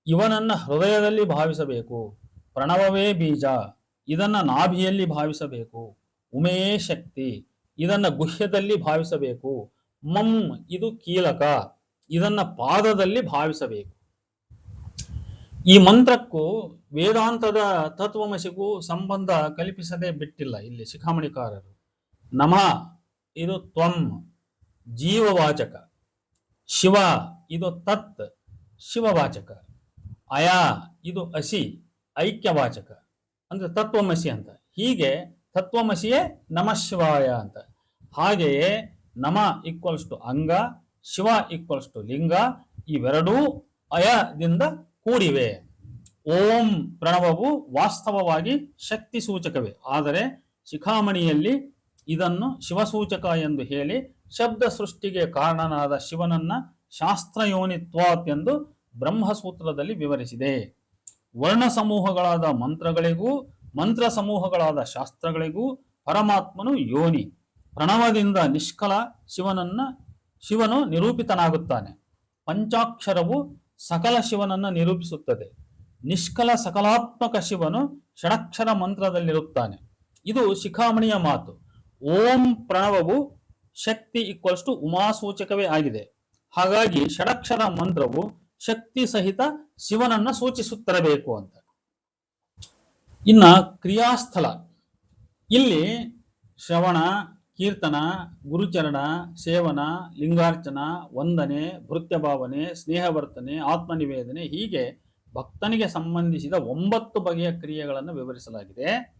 ಇವನನ್ನ ಹೃದಯದಲ್ಲಿ ಭಾವಿಸಬೇಕು. ಪ್ರಣವವೇ ಬೀಜ. ಇದನ್ನ ನಾಭಿಯಲ್ಲಿ ಭಾವಿಸಬೇಕು. ಉಮೆಯೇ ಶಕ್ತಿ. ಇದನ್ನ ಗುಹ್ಯದಲ್ಲಿ ಭಾವಿಸಬೇಕು. ಮಂ, ಇದು ಕೀಲಕ. ಇದನ್ನ ಪಾದದಲ್ಲಿ ಭಾವಿಸಬೇಕು. ಈ ಮಂತ್ರಕ್ಕೂ ವೇದಾಂತದ ತತ್ವಮಸಿಗೂ ಸಂಬಂಧ ಕಲ್ಪಿಸದೆ ಬಿಟ್ಟಿಲ್ಲ ಇಲ್ಲಿ ಶಿಖಾಮಣಿಕಾರರು. ನಮ, ಇದು ತ್ವಂ. ಜೀವವಾಚಕ. ಶಿವ, ಇದು ತತ್, ಶಿವವಾಚಕ. ಅಯಾ, ಇದು ಅಸಿ, ಐಕ್ಯವಾಚಕ. ಅಂದ್ರೆ ತತ್ವಮಸಿ ಅಂತ. ಹೀಗೆ ತತ್ವಮಸಿಯೇ ನಮಃ ಶಿವಾಯ ಅಂತ. ಹಾಗೆಯೇ ನಮ ಈಕ್ವಲ್ಸ್ ಟು ಅಂಗ, ಶಿವ ಈಕ್ವಲ್ಸ್ ಟು ಲಿಂಗ, ಇವೆರಡೂ ಅಯದಿಂದ ಕೂಡಿವೆ. ಓಂ ಪ್ರಣವವು ವಾಸ್ತವವಾಗಿ ಶಕ್ತಿ ಸೂಚಕವೇ. ಆದರೆ ಶಿಖಾಮಣಿಯಲ್ಲಿ ಇದನ್ನು ಶಿವಸೂಚಕ ಎಂದು ಹೇಳಿ ಶಬ್ದ ಸೃಷ್ಟಿಗೆ ಕಾರಣನಾದ ಶಿವನನ್ನ ಶಾಸ್ತ್ರಯೋನಿತ್ವಾತ್ ಎಂದು ಬ್ರಹ್ಮಸೂತ್ರದಲ್ಲಿ ವಿವರಿಸಿದೆ. ವರ್ಣ ಸಮೂಹಗಳಾದ ಮಂತ್ರಗಳಿಗೂ ಮಂತ್ರ ಸಮೂಹಗಳಾದ ಶಾಸ್ತ್ರಗಳಿಗೂ ಪರಮಾತ್ಮನು ಯೋನಿ. ಪ್ರಣವದಿಂದ ನಿಷ್ಕಲ ಶಿವನನ್ನ, ಶಿವನು ನಿರೂಪಿತನಾಗುತ್ತಾನೆ. ಪಂಚಾಕ್ಷರವು ಸಕಲ ಶಿವನನ್ನ ನಿರೂಪಿಸುತ್ತದೆ. ನಿಷ್ಕಲ ಸಕಲಾತ್ಮಕ ಶಿವನು ಷಡಕ್ಷರ ಮಂತ್ರದಲ್ಲಿರುತ್ತಾನೆ. ಇದು ಶಿಖಾಮಣಿಯ ಮಾತು. ಓಂ ಪ್ರಣವವು ಶಕ್ತಿ ಈಕ್ವಲ್ಸ್ ಟು ಉಮಾಸೂಚಕವೇ ಆಗಿದೆ. ಹಾಗಾಗಿ ಷಡಕ್ಷರ ಮಂತ್ರವು ಶಕ್ತಿ ಸಹಿತ ಶಿವನನ್ನ ಸೂಚಿಸುತ್ತಿರಬೇಕು ಅಂತ. ಇನ್ನ ಕ್ರಿಯಾಸ್ಥಳ. ಇಲ್ಲಿ ಶ್ರವಣ, ಕೀರ್ತನ, ಗುರುಚರಣ, ಸೇವನ, ಲಿಂಗಾರ್ಚನ, ವಂದನೆ ಭೃತ್ಯ ಭಾವನೆ ಸ್ನೇಹವರ್ತನೆ, ಆತ್ಮನಿವೇದನೆ ಹೀಗೆ ಭಕ್ತನಿಗೆ ಸಂಬಂಧಿಸಿದ ಒಂಬತ್ತು ಬಗೆಯ ಕ್ರಿಯೆಗಳನ್ನು ವಿವರಿಸಲಾಗಿದೆ.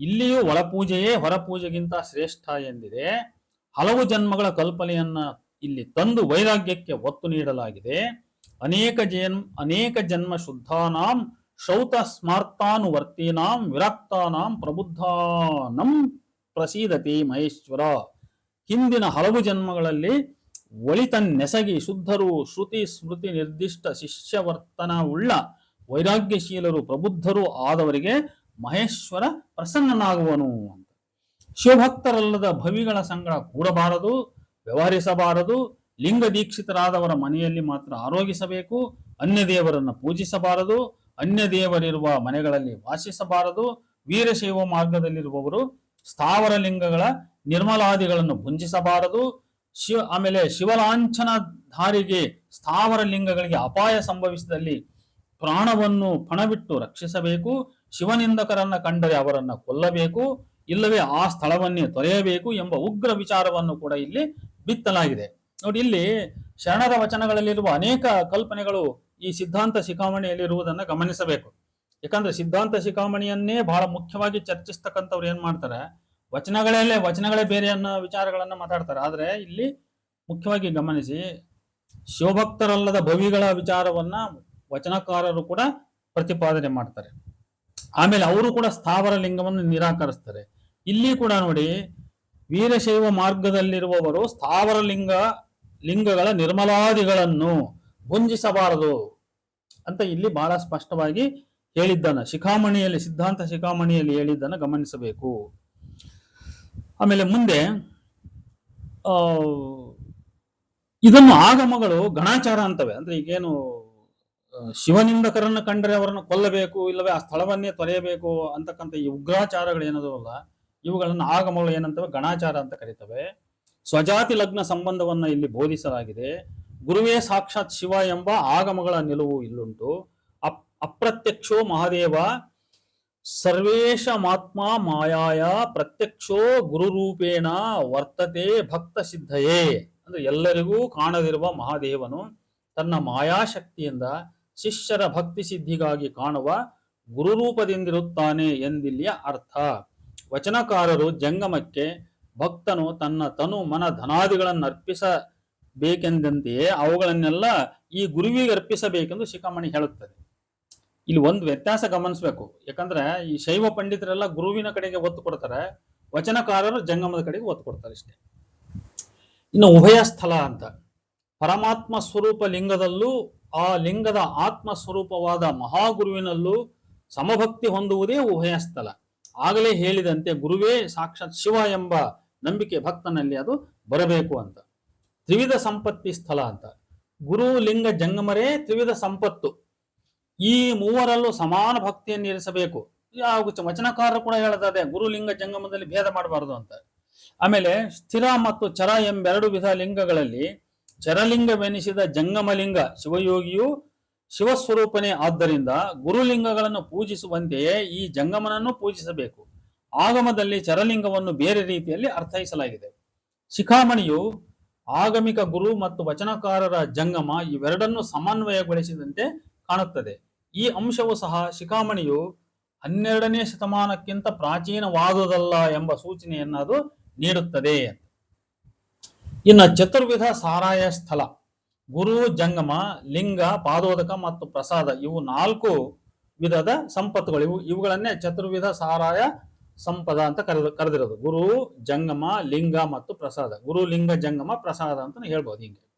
ಇಲ್ಲಿಯೂ ಒಳಪೂಜೆಯೇ ಹೊರಪೂಜೆಗಿಂತ ಶ್ರೇಷ್ಠ ಎಂದಿದೆ. ಹಲವು ಜನ್ಮಗಳ ಕಲ್ಪನೆಯನ್ನ ಇಲ್ಲಿ ತಂದು ವೈರಾಗ್ಯಕ್ಕೆ ಒತ್ತು ನೀಡಲಾಗಿದೆ. ಅನೇಕ ಜನ್ಮ ಅನೇಕ ಜನ್ಮ ಶುದ್ಧಾನಾಂ ಶೌತ ಸ್ಮಾರ್ತಾನುವರ್ತೀನಾಂ, ವಿರಕ್ತಾನಾಂ, ಪ್ರಬುದ್ಧಾನಂ ಪ್ರಸೀದತಿ ಮಹೇಶ್ವರ. ಹಿಂದಿನ ಹಲವು ಜನ್ಮಗಳಲ್ಲಿ ಒಳಿತನ್ನೆಸಗಿ ಶುದ್ಧರು ಶ್ರುತಿ ಸ್ಮೃತಿ ನಿರ್ದಿಷ್ಟ ಶಿಷ್ಯವರ್ತನ ಉಳ್ಳ ವೈರಾಗ್ಯಶೀಲರು ಪ್ರಬುದ್ಧರು ಆದವರಿಗೆ ಮಹೇಶ್ವರ ಪ್ರಸನ್ನನಾಗುವನು. ಶಿವಭಕ್ತರಲ್ಲದ ಭವಿಗಳ ಸಂಗಡ ಕೂಡಬಾರದು, ವ್ಯವಹರಿಸಬಾರದು, ಲಿಂಗ ದೀಕ್ಷಿತರಾದವರ ಮನೆಯಲ್ಲಿ ಮಾತ್ರ ಆರೋಗಿಸಬೇಕು, ಅನ್ಯ ದೇವರನ್ನು ಪೂಜಿಸಬಾರದು, ಅನ್ಯ ದೇವರಿರುವ ಮನೆಗಳಲ್ಲಿ ವಾಸಿಸಬಾರದು, ವೀರಶೈವ ಮಾರ್ಗದಲ್ಲಿರುವವರು ಸ್ಥಾವರ ಲಿಂಗಗಳ ನಿರ್ಮಲಾದಿಗಳನ್ನು ಭುಂಜಿಸಬಾರದು ಶಿವ ಆಮೇಲೆ ಶಿವಲಾಂಛನ ಧಾರಿಗೆ ಸ್ಥಾವರ ಲಿಂಗಗಳಿಗೆ ಅಪಾಯ ಸಂಭವಿಸಿದಲ್ಲಿ ಪ್ರಾಣವನ್ನು ಪಣವಿಟ್ಟು ರಕ್ಷಿಸಬೇಕು, ಶಿವನಿಂದಕರನ್ನ ಕಂಡರೆ ಅವರನ್ನು ಕೊಲ್ಲಬೇಕು ಇಲ್ಲವೇ ಆ ಸ್ಥಳವನ್ನೇ ತೊರೆಯಬೇಕು ಎಂಬ ಉಗ್ರ ವಿಚಾರವನ್ನು ಕೂಡ ಇಲ್ಲಿ ಬಿತ್ತಲಾಗಿದೆ. ನೋಡಿ, ಇಲ್ಲಿ ಶರಣರ ವಚನಗಳಲ್ಲಿರುವ ಅನೇಕ ಕಲ್ಪನೆಗಳು ಈ ಸಿದ್ಧಾಂತ ಶಿಖಾಮಣಿಯಲ್ಲಿರುವುದನ್ನು ಗಮನಿಸಬೇಕು. ಯಾಕಂದ್ರೆ ಸಿದ್ಧಾಂತ ಶಿಖಾಮಣಿಯನ್ನೇ ಬಹಳ ಮುಖ್ಯವಾಗಿ ಚರ್ಚಿಸ್ತಕ್ಕಂಥವ್ರು ಏನ್ ಮಾಡ್ತಾರೆ? ವಚನಗಳಲ್ಲೇ, ವಚನಗಳೇ ಬೇರೆ ಅನ್ನೋ ವಿಚಾರಗಳನ್ನ ಮಾತಾಡ್ತಾರೆ. ಆದ್ರೆ ಇಲ್ಲಿ ಮುಖ್ಯವಾಗಿ ಗಮನಿಸಿ, ಶಿವಭಕ್ತರಲ್ಲದ ಭವಿಗಳ ವಿಚಾರವನ್ನ ವಚನಕಾರರು ಕೂಡ ಪ್ರತಿಪಾದನೆ ಮಾಡ್ತಾರೆ. ಆಮೇಲೆ ಅವರು ಕೂಡ ಸ್ಥಾವರ ಲಿಂಗವನ್ನು ನಿರಾಕರಿಸ್ತಾರೆ. ಇಲ್ಲಿ ಕೂಡ ನೋಡಿ, ವೀರಶೈವ ಮಾರ್ಗದಲ್ಲಿರುವವರು ಸ್ಥಾವರ ಲಿಂಗ ಲಿಂಗಗಳ ನಿರ್ಮಲಾದಿಗಳನ್ನು ಭುಂಜಿಸಬಾರದು ಅಂತ ಇಲ್ಲಿ ಬಹಳ ಸ್ಪಷ್ಟವಾಗಿ ಹೇಳಿದ್ದನ್ನ, ಶಿಖಾಮಣಿಯಲ್ಲಿ, ಸಿದ್ಧಾಂತ ಶಿಖಾಮಣಿಯಲ್ಲಿ ಹೇಳಿದ್ದನ್ನ ಗಮನಿಸಬೇಕು. ಆಮೇಲೆ ಮುಂದೆ ಇದನ್ನು ಆಗಮಗಳು ಗಣಾಚಾರ ಅಂತವೆ. ಅಂದ್ರೆ ಈಗೇನು ಶಿವನಿಂದಕರನ್ನು ಕಂಡರೆ ಅವರನ್ನು ಕೊಲ್ಲಬೇಕು, ಇಲ್ಲವೇ ಆ ಸ್ಥಳವನ್ನೇ ತೊರೆಯಬೇಕು ಅಂತಕ್ಕಂಥ ಈ ಉಗ್ರಾಚಾರಗಳು ಏನದವಲ್ಲ ಇವುಗಳನ್ನು ಆಗಮಗಳು ಏನಂತವೆ? ಗಣಾಚಾರ ಅಂತ ಕರೀತವೆ. ಸ್ವಜಾತಿ ಲಗ್ನ ಸಂಬಂಧವನ್ನ ಇಲ್ಲಿ ಬೋಧಿಸಲಾಗಿದೆ. ಗುರುವೇ ಸಾಕ್ಷಾತ್ ಶಿವ ಎಂಬ ಆಗಮಗಳ ನಿಲುವು ಇಲ್ಲುಂಟು. ಅಪ್, ಅಪ್ರತ್ಯಕ್ಷೋ ಮಹಾದೇವ, ಸರ್ವೇಶ ಮಾತ್ಮ ಮಾಯಾಯ, ಪ್ರತ್ಯಕ್ಷೋ ಗುರುರೂಪೇಣ ವರ್ತತೆ ಭಕ್ತ ಸಿದ್ಧಯೇ ಅಂದ್ರೆ ಎಲ್ಲರಿಗೂ ಕಾಣದಿರುವ ಮಹಾದೇವನು ತನ್ನ ಮಾಯಾಶಕ್ತಿಯಿಂದ ಶಿಷ್ಯರ ಭಕ್ತಿ ಸಿದ್ಧಿಗಾಗಿ ಕಾಣುವ ಗುರುರೂಪದಿಂದಿರುತ್ತಾನೆ ಎಂದಿಲ್ಲಿಯ ಅರ್ಥ. ವಚನಕಾರರು ಜಂಗಮಕ್ಕೆ ಭಕ್ತನು ತನ್ನ ತನು ಮನ ಧನಾದಿಗಳನ್ನು ಅರ್ಪಿಸಬೇಕೆಂದಂತೆಯೇ ಅವುಗಳನ್ನೆಲ್ಲ ಈ ಗುರುವಿಗೆ ಅರ್ಪಿಸಬೇಕೆಂದು ಶಿಖಾಮಣಿ ಹೇಳುತ್ತದೆ. ಇಲ್ಲಿ ಒಂದು ವ್ಯತ್ಯಾಸ ಗಮನಿಸಬೇಕು. ಯಾಕಂದ್ರೆ ಈ ಶೈವ ಪಂಡಿತರೆಲ್ಲ ಗುರುವಿನ ಕಡೆಗೆ ಒತ್ತು ಕೊಡ್ತಾರೆ, ವಚನಕಾರರು ಜಂಗಮದ ಕಡೆಗೆ ಒತ್ತು ಕೊಡ್ತಾರೆ ಇಷ್ಟೇ ಇನ್ನು ಉಭಯ ಸ್ಥಳ ಅಂತ. ಪರಮಾತ್ಮ ಸ್ವರೂಪ ಲಿಂಗದಲ್ಲೂ ಆ ಲಿಂಗದ ಆತ್ಮ ಸ್ವರೂಪವಾದ ಮಹಾಗುರುವಿನಲ್ಲೂ ಸಮಭಕ್ತಿ ಹೊಂದುವುದೇ ಉಭಯ ಸ್ಥಳ. ಆಗಲೇ ಹೇಳಿದಂತೆ ಗುರುವೇ ಸಾಕ್ಷಾತ್ ಶಿವ ಎಂಬ ನಂಬಿಕೆ ಭಕ್ತನಲ್ಲಿ ಅದು ಬರಬೇಕು ಅಂತ. ತ್ರಿವಿಧ ಸಂಪತ್ತಿ ಸ್ಥಳ ಅಂತ. ಗುರು ಲಿಂಗ ಜಂಗಮರೇ ತ್ರಿವಿಧ ಸಂಪತ್ತು. ಈ ಮೂವರಲ್ಲೂ ಸಮಾನ ಭಕ್ತಿಯನ್ನು ಇರಿಸಬೇಕು. ಯಾವ ವಚನಕಾರರು ಕೂಡ ಹೇಳದಾದೆ, ಗುರು ಲಿಂಗ ಜಂಗಮದಲ್ಲಿ ಭೇದ ಮಾಡಬಾರದು ಅಂತ. ಆಮೇಲೆ ಸ್ಥಿರ ಮತ್ತು ಚರ ಎಂಬೆರಡು ವಿಧ ಲಿಂಗಗಳಲ್ಲಿ ಚರಲಿಂಗವೆನಿಸಿದ ಜಂಗಮಲಿಂಗ ಶಿವಯೋಗಿಯು ಶಿವಸ್ವರೂಪನೇ ಆದ್ದರಿಂದ ಗುರುಲಿಂಗಗಳನ್ನು ಪೂಜಿಸುವಂತೆಯೇ ಈ ಜಂಗಮನನ್ನು ಪೂಜಿಸಬೇಕು. ಆಗಮದಲ್ಲಿ ಚರಲಿಂಗವನ್ನು ಬೇರೆ ರೀತಿಯಲ್ಲಿ ಅರ್ಥೈಸಲಾಗಿದೆ. ಶಿಖಾಮಣಿಯು ಆಗಮಿಕ ಗುರು ಮತ್ತು ವಚನಕಾರರ ಜಂಗಮ ಇವೆರಡನ್ನು ಸಮನ್ವಯಗೊಳಿಸಿದಂತೆ ಕಾಣುತ್ತದೆ. ಈ ಅಂಶವು ಸಹ ಶಿಖಾಮಣಿಯು ಹನ್ನೆರಡನೇ ಶತಮಾನಕ್ಕಿಂತ ಪ್ರಾಚೀನವಾದುದಲ್ಲ ಎಂಬ ಸೂಚನೆಯನ್ನು ಅದು ನೀಡುತ್ತದೆ. ಇನ್ನು ಚತುರ್ವಿಧ ಸಾರಾಯ ಸ್ಥಳ. ಗುರು, ಜಂಗಮ, ಲಿಂಗ, ಪಾದೋದಕ ಮತ್ತು ಪ್ರಸಾದ ಇವು ನಾಲ್ಕು ವಿಧದ ಸಂಪತ್ತುಗಳು. ಇವು ಇವುಗಳನ್ನೇ ಚತುರ್ವಿಧ ಸಾರಾಯ ಸಂಪದ ಅಂತ ಕರೆದು, ಕರೆದಿರೋದು. ಗುರು, ಜಂಗಮ, ಲಿಂಗ ಮತ್ತು ಪ್ರಸಾದ. ಗುರು, ಲಿಂಗ, ಜಂಗಮ, ಪ್ರಸಾದ ಅಂತ ಹೇಳ್ಬೋದು ಹಿಂಗೆ.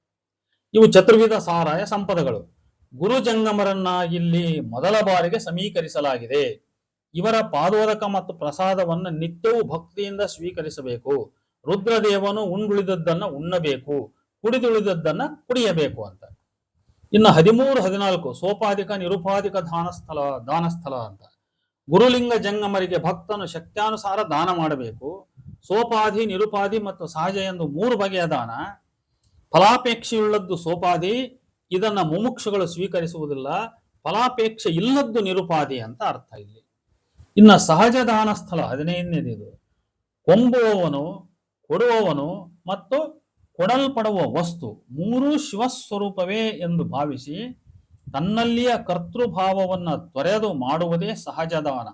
ಇವು ಚತುರ್ವಿಧ ಸಾರಾಯ ಸಂಪದಗಳು. ಗುರು, ಜಂಗಮರನ್ನ ಇಲ್ಲಿ ಮೊದಲ ಬಾರಿಗೆ ಸಮೀಕರಿಸಲಾಗಿದೆ. ಇವರ ಪಾದೋದಕ ಮತ್ತು ಪ್ರಸಾದವನ್ನು ನಿತ್ಯವೂ ಭಕ್ತಿಯಿಂದ ಸ್ವೀಕರಿಸಬೇಕು. ರುದ್ರದೇವನು ಉಂಡುಳಿದದ್ದನ್ನ ಉಣ್ಣಬೇಕು. ಕುಡಿದುಳಿದದ್ದನ್ನ ಕುಡಿಯಬೇಕು ಅಂತ. ಇನ್ನು ಹದಿಮೂರು, ಹದಿನಾಲ್ಕು ಸೋಪಾಧಿಕ ನಿರುಪಾಧಿಕ ದಾನ ದಾನಸ್ಥಲ ದಾನ ಸ್ಥಳ ಅಂತ. ಗುರುಲಿಂಗ ಜಂಗಮರಿಗೆ ಭಕ್ತನು ಶಕ್ತ್ಯಾನುಸಾರ ದಾನ ಮಾಡಬೇಕು. ಸೋಪಾಧಿ, ನಿರುಪಾಧಿ ಮತ್ತು ಸಹಜ ಎಂದು ಮೂರು ಬಗೆಯ ದಾನ. ಫಲಾಪೇಕ್ಷೆಯುಳ್ಳದ್ದು ಸೋಪಾಧಿ, ಇದನ್ನ ಮುಮುಕ್ಷುಗಳು ಸ್ವೀಕರಿಸುವುದಿಲ್ಲ. ಫಲಾಪೇಕ್ಷೆ ಇಲ್ಲದ್ದು ನಿರುಪಾಧಿ ಅಂತ ಅರ್ಥ ಇಲ್ಲಿ. ಇನ್ನ ಸಹಜ ದಾನ ಸ್ಥಳ ಹದಿನೈದನೇದಿದು ಕೊಂಬುವವನು, ಕೊಡುವವನು ಮತ್ತು ಕೊಡಲ್ಪಡುವ ವಸ್ತು ಮೂರೂ ಶಿವಸ್ವರೂಪವೇ ಎಂದು ಭಾವಿಸಿ ತನ್ನಲ್ಲಿಯ ಕರ್ತೃಭಾವವನ್ನು ತೊರೆದು ಮಾಡುವುದೇ ಸಹಜ ದಾನ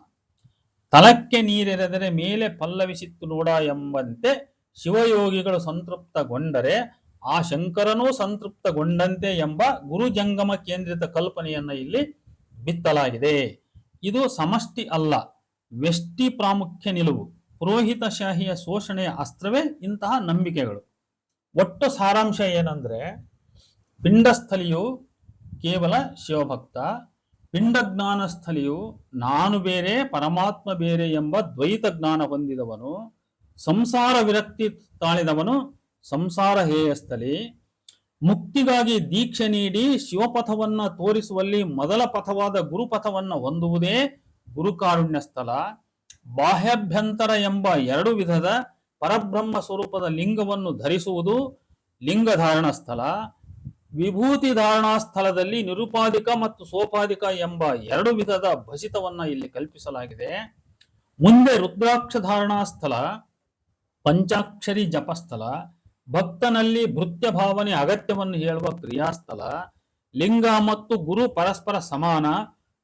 ತಲಕ್ಕೆ ನೀರೆರೆದರೆ ಮೇಲೆ ಪಲ್ಲವಿಸಿತ್ತು ನೋಡ ಎಂಬಂತೆ ಶಿವಯೋಗಿಗಳು ಸಂತೃಪ್ತಗೊಂಡರೆ ಆ ಶಂಕರನೂ ಸಂತೃಪ್ತಗೊಂಡಂತೆ ಎಂಬ ಗುರುಜಂಗಮ ಕೇಂದ್ರಿತ ಕಲ್ಪನೆಯನ್ನು ಇಲ್ಲಿ ಬಿತ್ತಲಾಗಿದೆ. ಇದು ಸಮಷ್ಟಿ ಅಲ್ಲ, ವ್ಯಷ್ಟಿ ಪ್ರಾಮುಖ್ಯ ನಿಲುವು. ಪುರೋಹಿತಶಾಹಿಯ ಶೋಷಣೆಯ ಅಸ್ತ್ರವೇ ಇಂತಹ ನಂಬಿಕೆಗಳು. ಒಟ್ಟು ಸಾರಾಂಶ ಏನಂದ್ರೆ ಪಿಂಡಸ್ಥಲಿಯು ಕೇವಲ ಶಿವಭಕ್ತ ಪಿಂಡ ಜ್ಞಾನ ಸ್ಥಲಿಯು ನಾನು ಬೇರೆ, ಪರಮಾತ್ಮ ಬೇರೆ ಎಂಬ ದ್ವೈತ ಜ್ಞಾನ ಹೊಂದಿದವನು, ಸಂಸಾರ ವಿರಕ್ತಿ ತಾಳಿದವನು, ಸಂಸಾರ ಹೇಯಸ್ಥಲಿ ಮುಕ್ತಿಗಾಗಿ ದೀಕ್ಷೆ ನೀಡಿ ಶಿವಪಥವನ್ನ ತೋರಿಸುವಲ್ಲಿ ಮೊದಲ ಪಥವಾದ ಗುರುಪಥವನ್ನ ಹೊಂದುವುದೇ ಗುರುಕಾರುಣ್ಯ ಸ್ಥಳ ಬಾಹ್ಯಾಭ್ಯಂತರ ಎಂಬ ಎರಡು ವಿಧದ ಪರಬ್ರಹ್ಮ ಸ್ವರೂಪದ ಲಿಂಗವನ್ನು ಧರಿಸುವುದು ಲಿಂಗಧಾರಣ ಸ್ಥಳ. ವಿಭೂತಿ ಧಾರಣಾ ಸ್ಥಳದಲ್ಲಿ ನಿರುಪಾಧಿಕ ಮತ್ತು ಸೋಪಾಧಿಕ ಎಂಬ ಎರಡು ವಿಧದ ಭಸಿತವನ್ನ ಇಲ್ಲಿ ಕಲ್ಪಿಸಲಾಗಿದೆ. ಮುಂದೆ ರುದ್ರಾಕ್ಷ ಧಾರಣಾ ಸ್ಥಳ, ಪಂಚಾಕ್ಷರಿ ಜಪಸ್ಥಳ ಭಕ್ತನಲ್ಲಿ ಭೃತ್ಯ ಭಾವನೆ ಅಗತ್ಯವನ್ನು ಹೇಳುವ ಕ್ರಿಯಾಸ್ಥಳ ಲಿಂಗ ಮತ್ತು ಗುರು ಪರಸ್ಪರ ಸಮಾನ,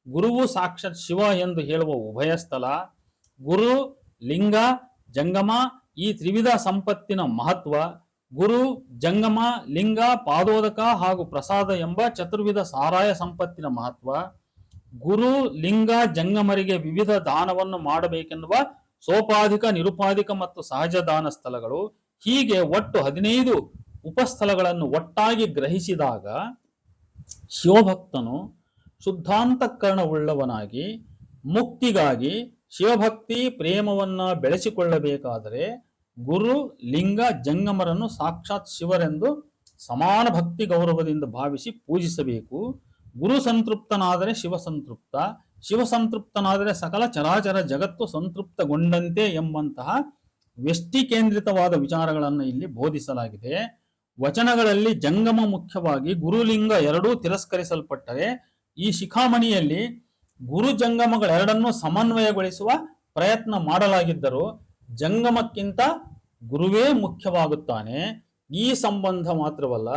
ಗುರುವು ಸಾಕ್ಷಾತ್ ಶಿವ ಎಂದು ಹೇಳುವ ಉಭಯ ಸ್ಥಳ, ಗುರು, ಲಿಂಗ, ಜಂಗಮ ಈ ತ್ರಿವಿಧ ಸಂಪತ್ತಿನ ಮಹತ್ವ ಗುರು, ಜಂಗಮ, ಲಿಂಗ, ಪಾದೋದಕ ಹಾಗೂ ಪ್ರಸಾದ ಎಂಬ ಚತುರ್ವಿಧ ಸಾರಾಯ ಸಂಪತ್ತಿನ ಮಹತ್ವ. ಗುರು, ಲಿಂಗ, ಜಂಗಮರಿಗೆ ವಿವಿಧ ದಾನವನ್ನು ಮಾಡಬೇಕೆನ್ನುವ ಸೋಪಾಧಿಕ, ನಿರುಪಾಧಿಕ ಮತ್ತು ಸಹಜ ದಾನ ಸ್ಥಳಗಳು. ಹೀಗೆ ಒಟ್ಟು ಹದಿನೈದು ಉಪಸ್ಥಳಗಳನ್ನು ಒಟ್ಟಾಗಿ ಗ್ರಹಿಸಿದಾಗ ಶಿವಭಕ್ತನು ಶುದ್ಧಾಂತಕರಣವುಳ್ಳವನಾಗಿ, ಮುಕ್ತಿಗಾಗಿ ಶಿವಭಕ್ತಿ, ಪ್ರೇಮವನ್ನ ಬೆಳೆಸಿಕೊಳ್ಳಬೇಕಾದರೆ ಗುರು, ಲಿಂಗ, ಜಂಗಮರನ್ನು ಸಾಕ್ಷಾತ್ ಶಿವರೆಂದು ಸಮಾನ ಭಕ್ತಿ ಗೌರವದಿಂದ ಭಾವಿಸಿ ಪೂಜಿಸಬೇಕು. ಗುರು ಸಂತೃಪ್ತನಾದರೆ ಶಿವ ಸಂತೃಪ್ತ, ಶಿವ ಸಂತೃಪ್ತನಾದರೆ ಸಕಲ ಚರಾಚರ ಜಗತ್ತು ಸಂತೃಪ್ತಗೊಂಡಂತೆ ಎಂಬಂತಹ ವ್ಯಷ್ಟಿ ಕೇಂದ್ರಿತವಾದ ವಿಚಾರಗಳನ್ನು ಇಲ್ಲಿ ಬೋಧಿಸಲಾಗಿದೆ. ವಚನಗಳಲ್ಲಿ ಜಂಗಮ ಮುಖ್ಯವಾಗಿ ಗುರುಲಿಂಗ ಎರಡೂ ತಿರಸ್ಕರಿಸಲ್ಪಟ್ಟರೆ ಈ ಶಿಖಾಮಣಿಯಲ್ಲಿ ಗುರು, ಜಂಗಮಗಳೆರಡನ್ನೂ ಸಮನ್ವಯಗೊಳಿಸುವ ಪ್ರಯತ್ನ ಮಾಡಲಾಗಿದ್ದರೂ ಜಂಗಮಕ್ಕಿಂತ ಗುರುವೇ ಮುಖ್ಯವಾಗುತ್ತಾನೆ. ಈ ಸಂಬಂಧ ಮಾತ್ರವಲ್ಲ,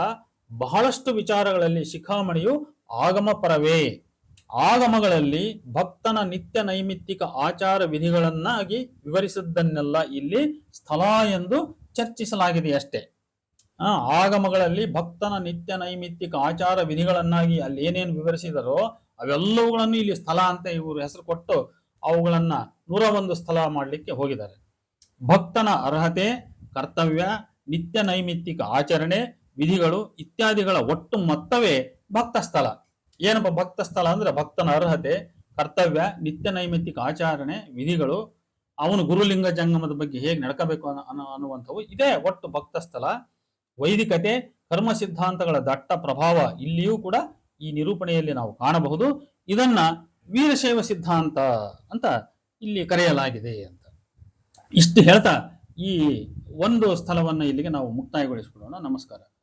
ಬಹಳಷ್ಟು ವಿಚಾರಗಳಲ್ಲಿ ಶಿಖಾಮಣಿಯು ಆಗಮ ಪರವೇ ಆಗಮಗಳಲ್ಲಿ ಭಕ್ತನ ನಿತ್ಯ ನೈಮಿತ್ತಿಕ ಆಚಾರ ವಿಧಿಗಳನ್ನಾಗಿ ವಿವರಿಸಿದ್ದನ್ನೆಲ್ಲ ಇಲ್ಲಿ ಸ್ಥಳ ಎಂದು ಚರ್ಚಿಸಲಾಗಿದೆ ಅಷ್ಟೇ. ಆಗಮಗಳಲ್ಲಿ ಭಕ್ತನ ನಿತ್ಯ ನೈಮಿತ್ತಿಕ ಆಚಾರ ವಿಧಿಗಳನ್ನಾಗಿ ಅಲ್ಲಿ ಏನೇನು ವಿವರಿಸಿದರೋ ಅವೆಲ್ಲವುಗಳನ್ನು ಇಲ್ಲಿ ಸ್ಥಳ ಅಂತ ಇವರು ಹೆಸರು ಕೊಟ್ಟು ಅವುಗಳನ್ನ ನೂರ ಒಂದು ಸ್ಥಳ ಮಾಡಲಿಕ್ಕೆ ಹೋಗಿದ್ದಾರೆ. ಭಕ್ತನ ಅರ್ಹತೆ, ಕರ್ತವ್ಯ, ನಿತ್ಯ ನೈಮಿತ್ತಿಕ ಆಚರಣೆ, ವಿಧಿಗಳು ಇತ್ಯಾದಿಗಳ ಒಟ್ಟು ಮೊತ್ತವೇ ಭಕ್ತ ಸ್ಥಳ. ಏನಪ್ಪ ಭಕ್ತ ಸ್ಥಳ ಅಂದ್ರೆ ಭಕ್ತನ ಅರ್ಹತೆ, ಕರ್ತವ್ಯ, ನಿತ್ಯ ನೈಮಿತ್ತಿಕ ಆಚರಣೆ, ವಿಧಿಗಳು, ಅವನು ಗುರುಲಿಂಗ ಜಂಗಮದ ಬಗ್ಗೆ ಹೇಗೆ ನಡ್ಕಬೇಕು ಅನ್ನೋ ಅನ್ನೋ- ಅನ್ನುವಂಥವು ಇದೇ ಒಟ್ಟು ಭಕ್ತ ಸ್ಥಳ. ವೈದಿಕತೆ, ಕರ್ಮ ಸಿದ್ಧಾಂತಗಳ ದಟ್ಟ ಪ್ರಭಾವ ಇಲ್ಲಿಯೂ ಕೂಡ ಈ ನಿರೂಪಣೆಯಲ್ಲಿ ನಾವು ಕಾಣಬಹುದು. ಇದನ್ನ ವೀರಶೈವ ಸಿದ್ಧಾಂತ ಅಂತ ಇಲ್ಲಿ ಕರೆಯಲಾಗಿದೆ ಅಂತ. ಇಷ್ಟು ಹೇಳ್ತಾ ಈ ಒಂದು ಸ್ಥಳವನ್ನ ಇಲ್ಲಿಗೆ ನಾವು ಮುಕ್ತಾಯಗೊಳಿಸ್ಬಿಡೋಣ. ನಮಸ್ಕಾರ.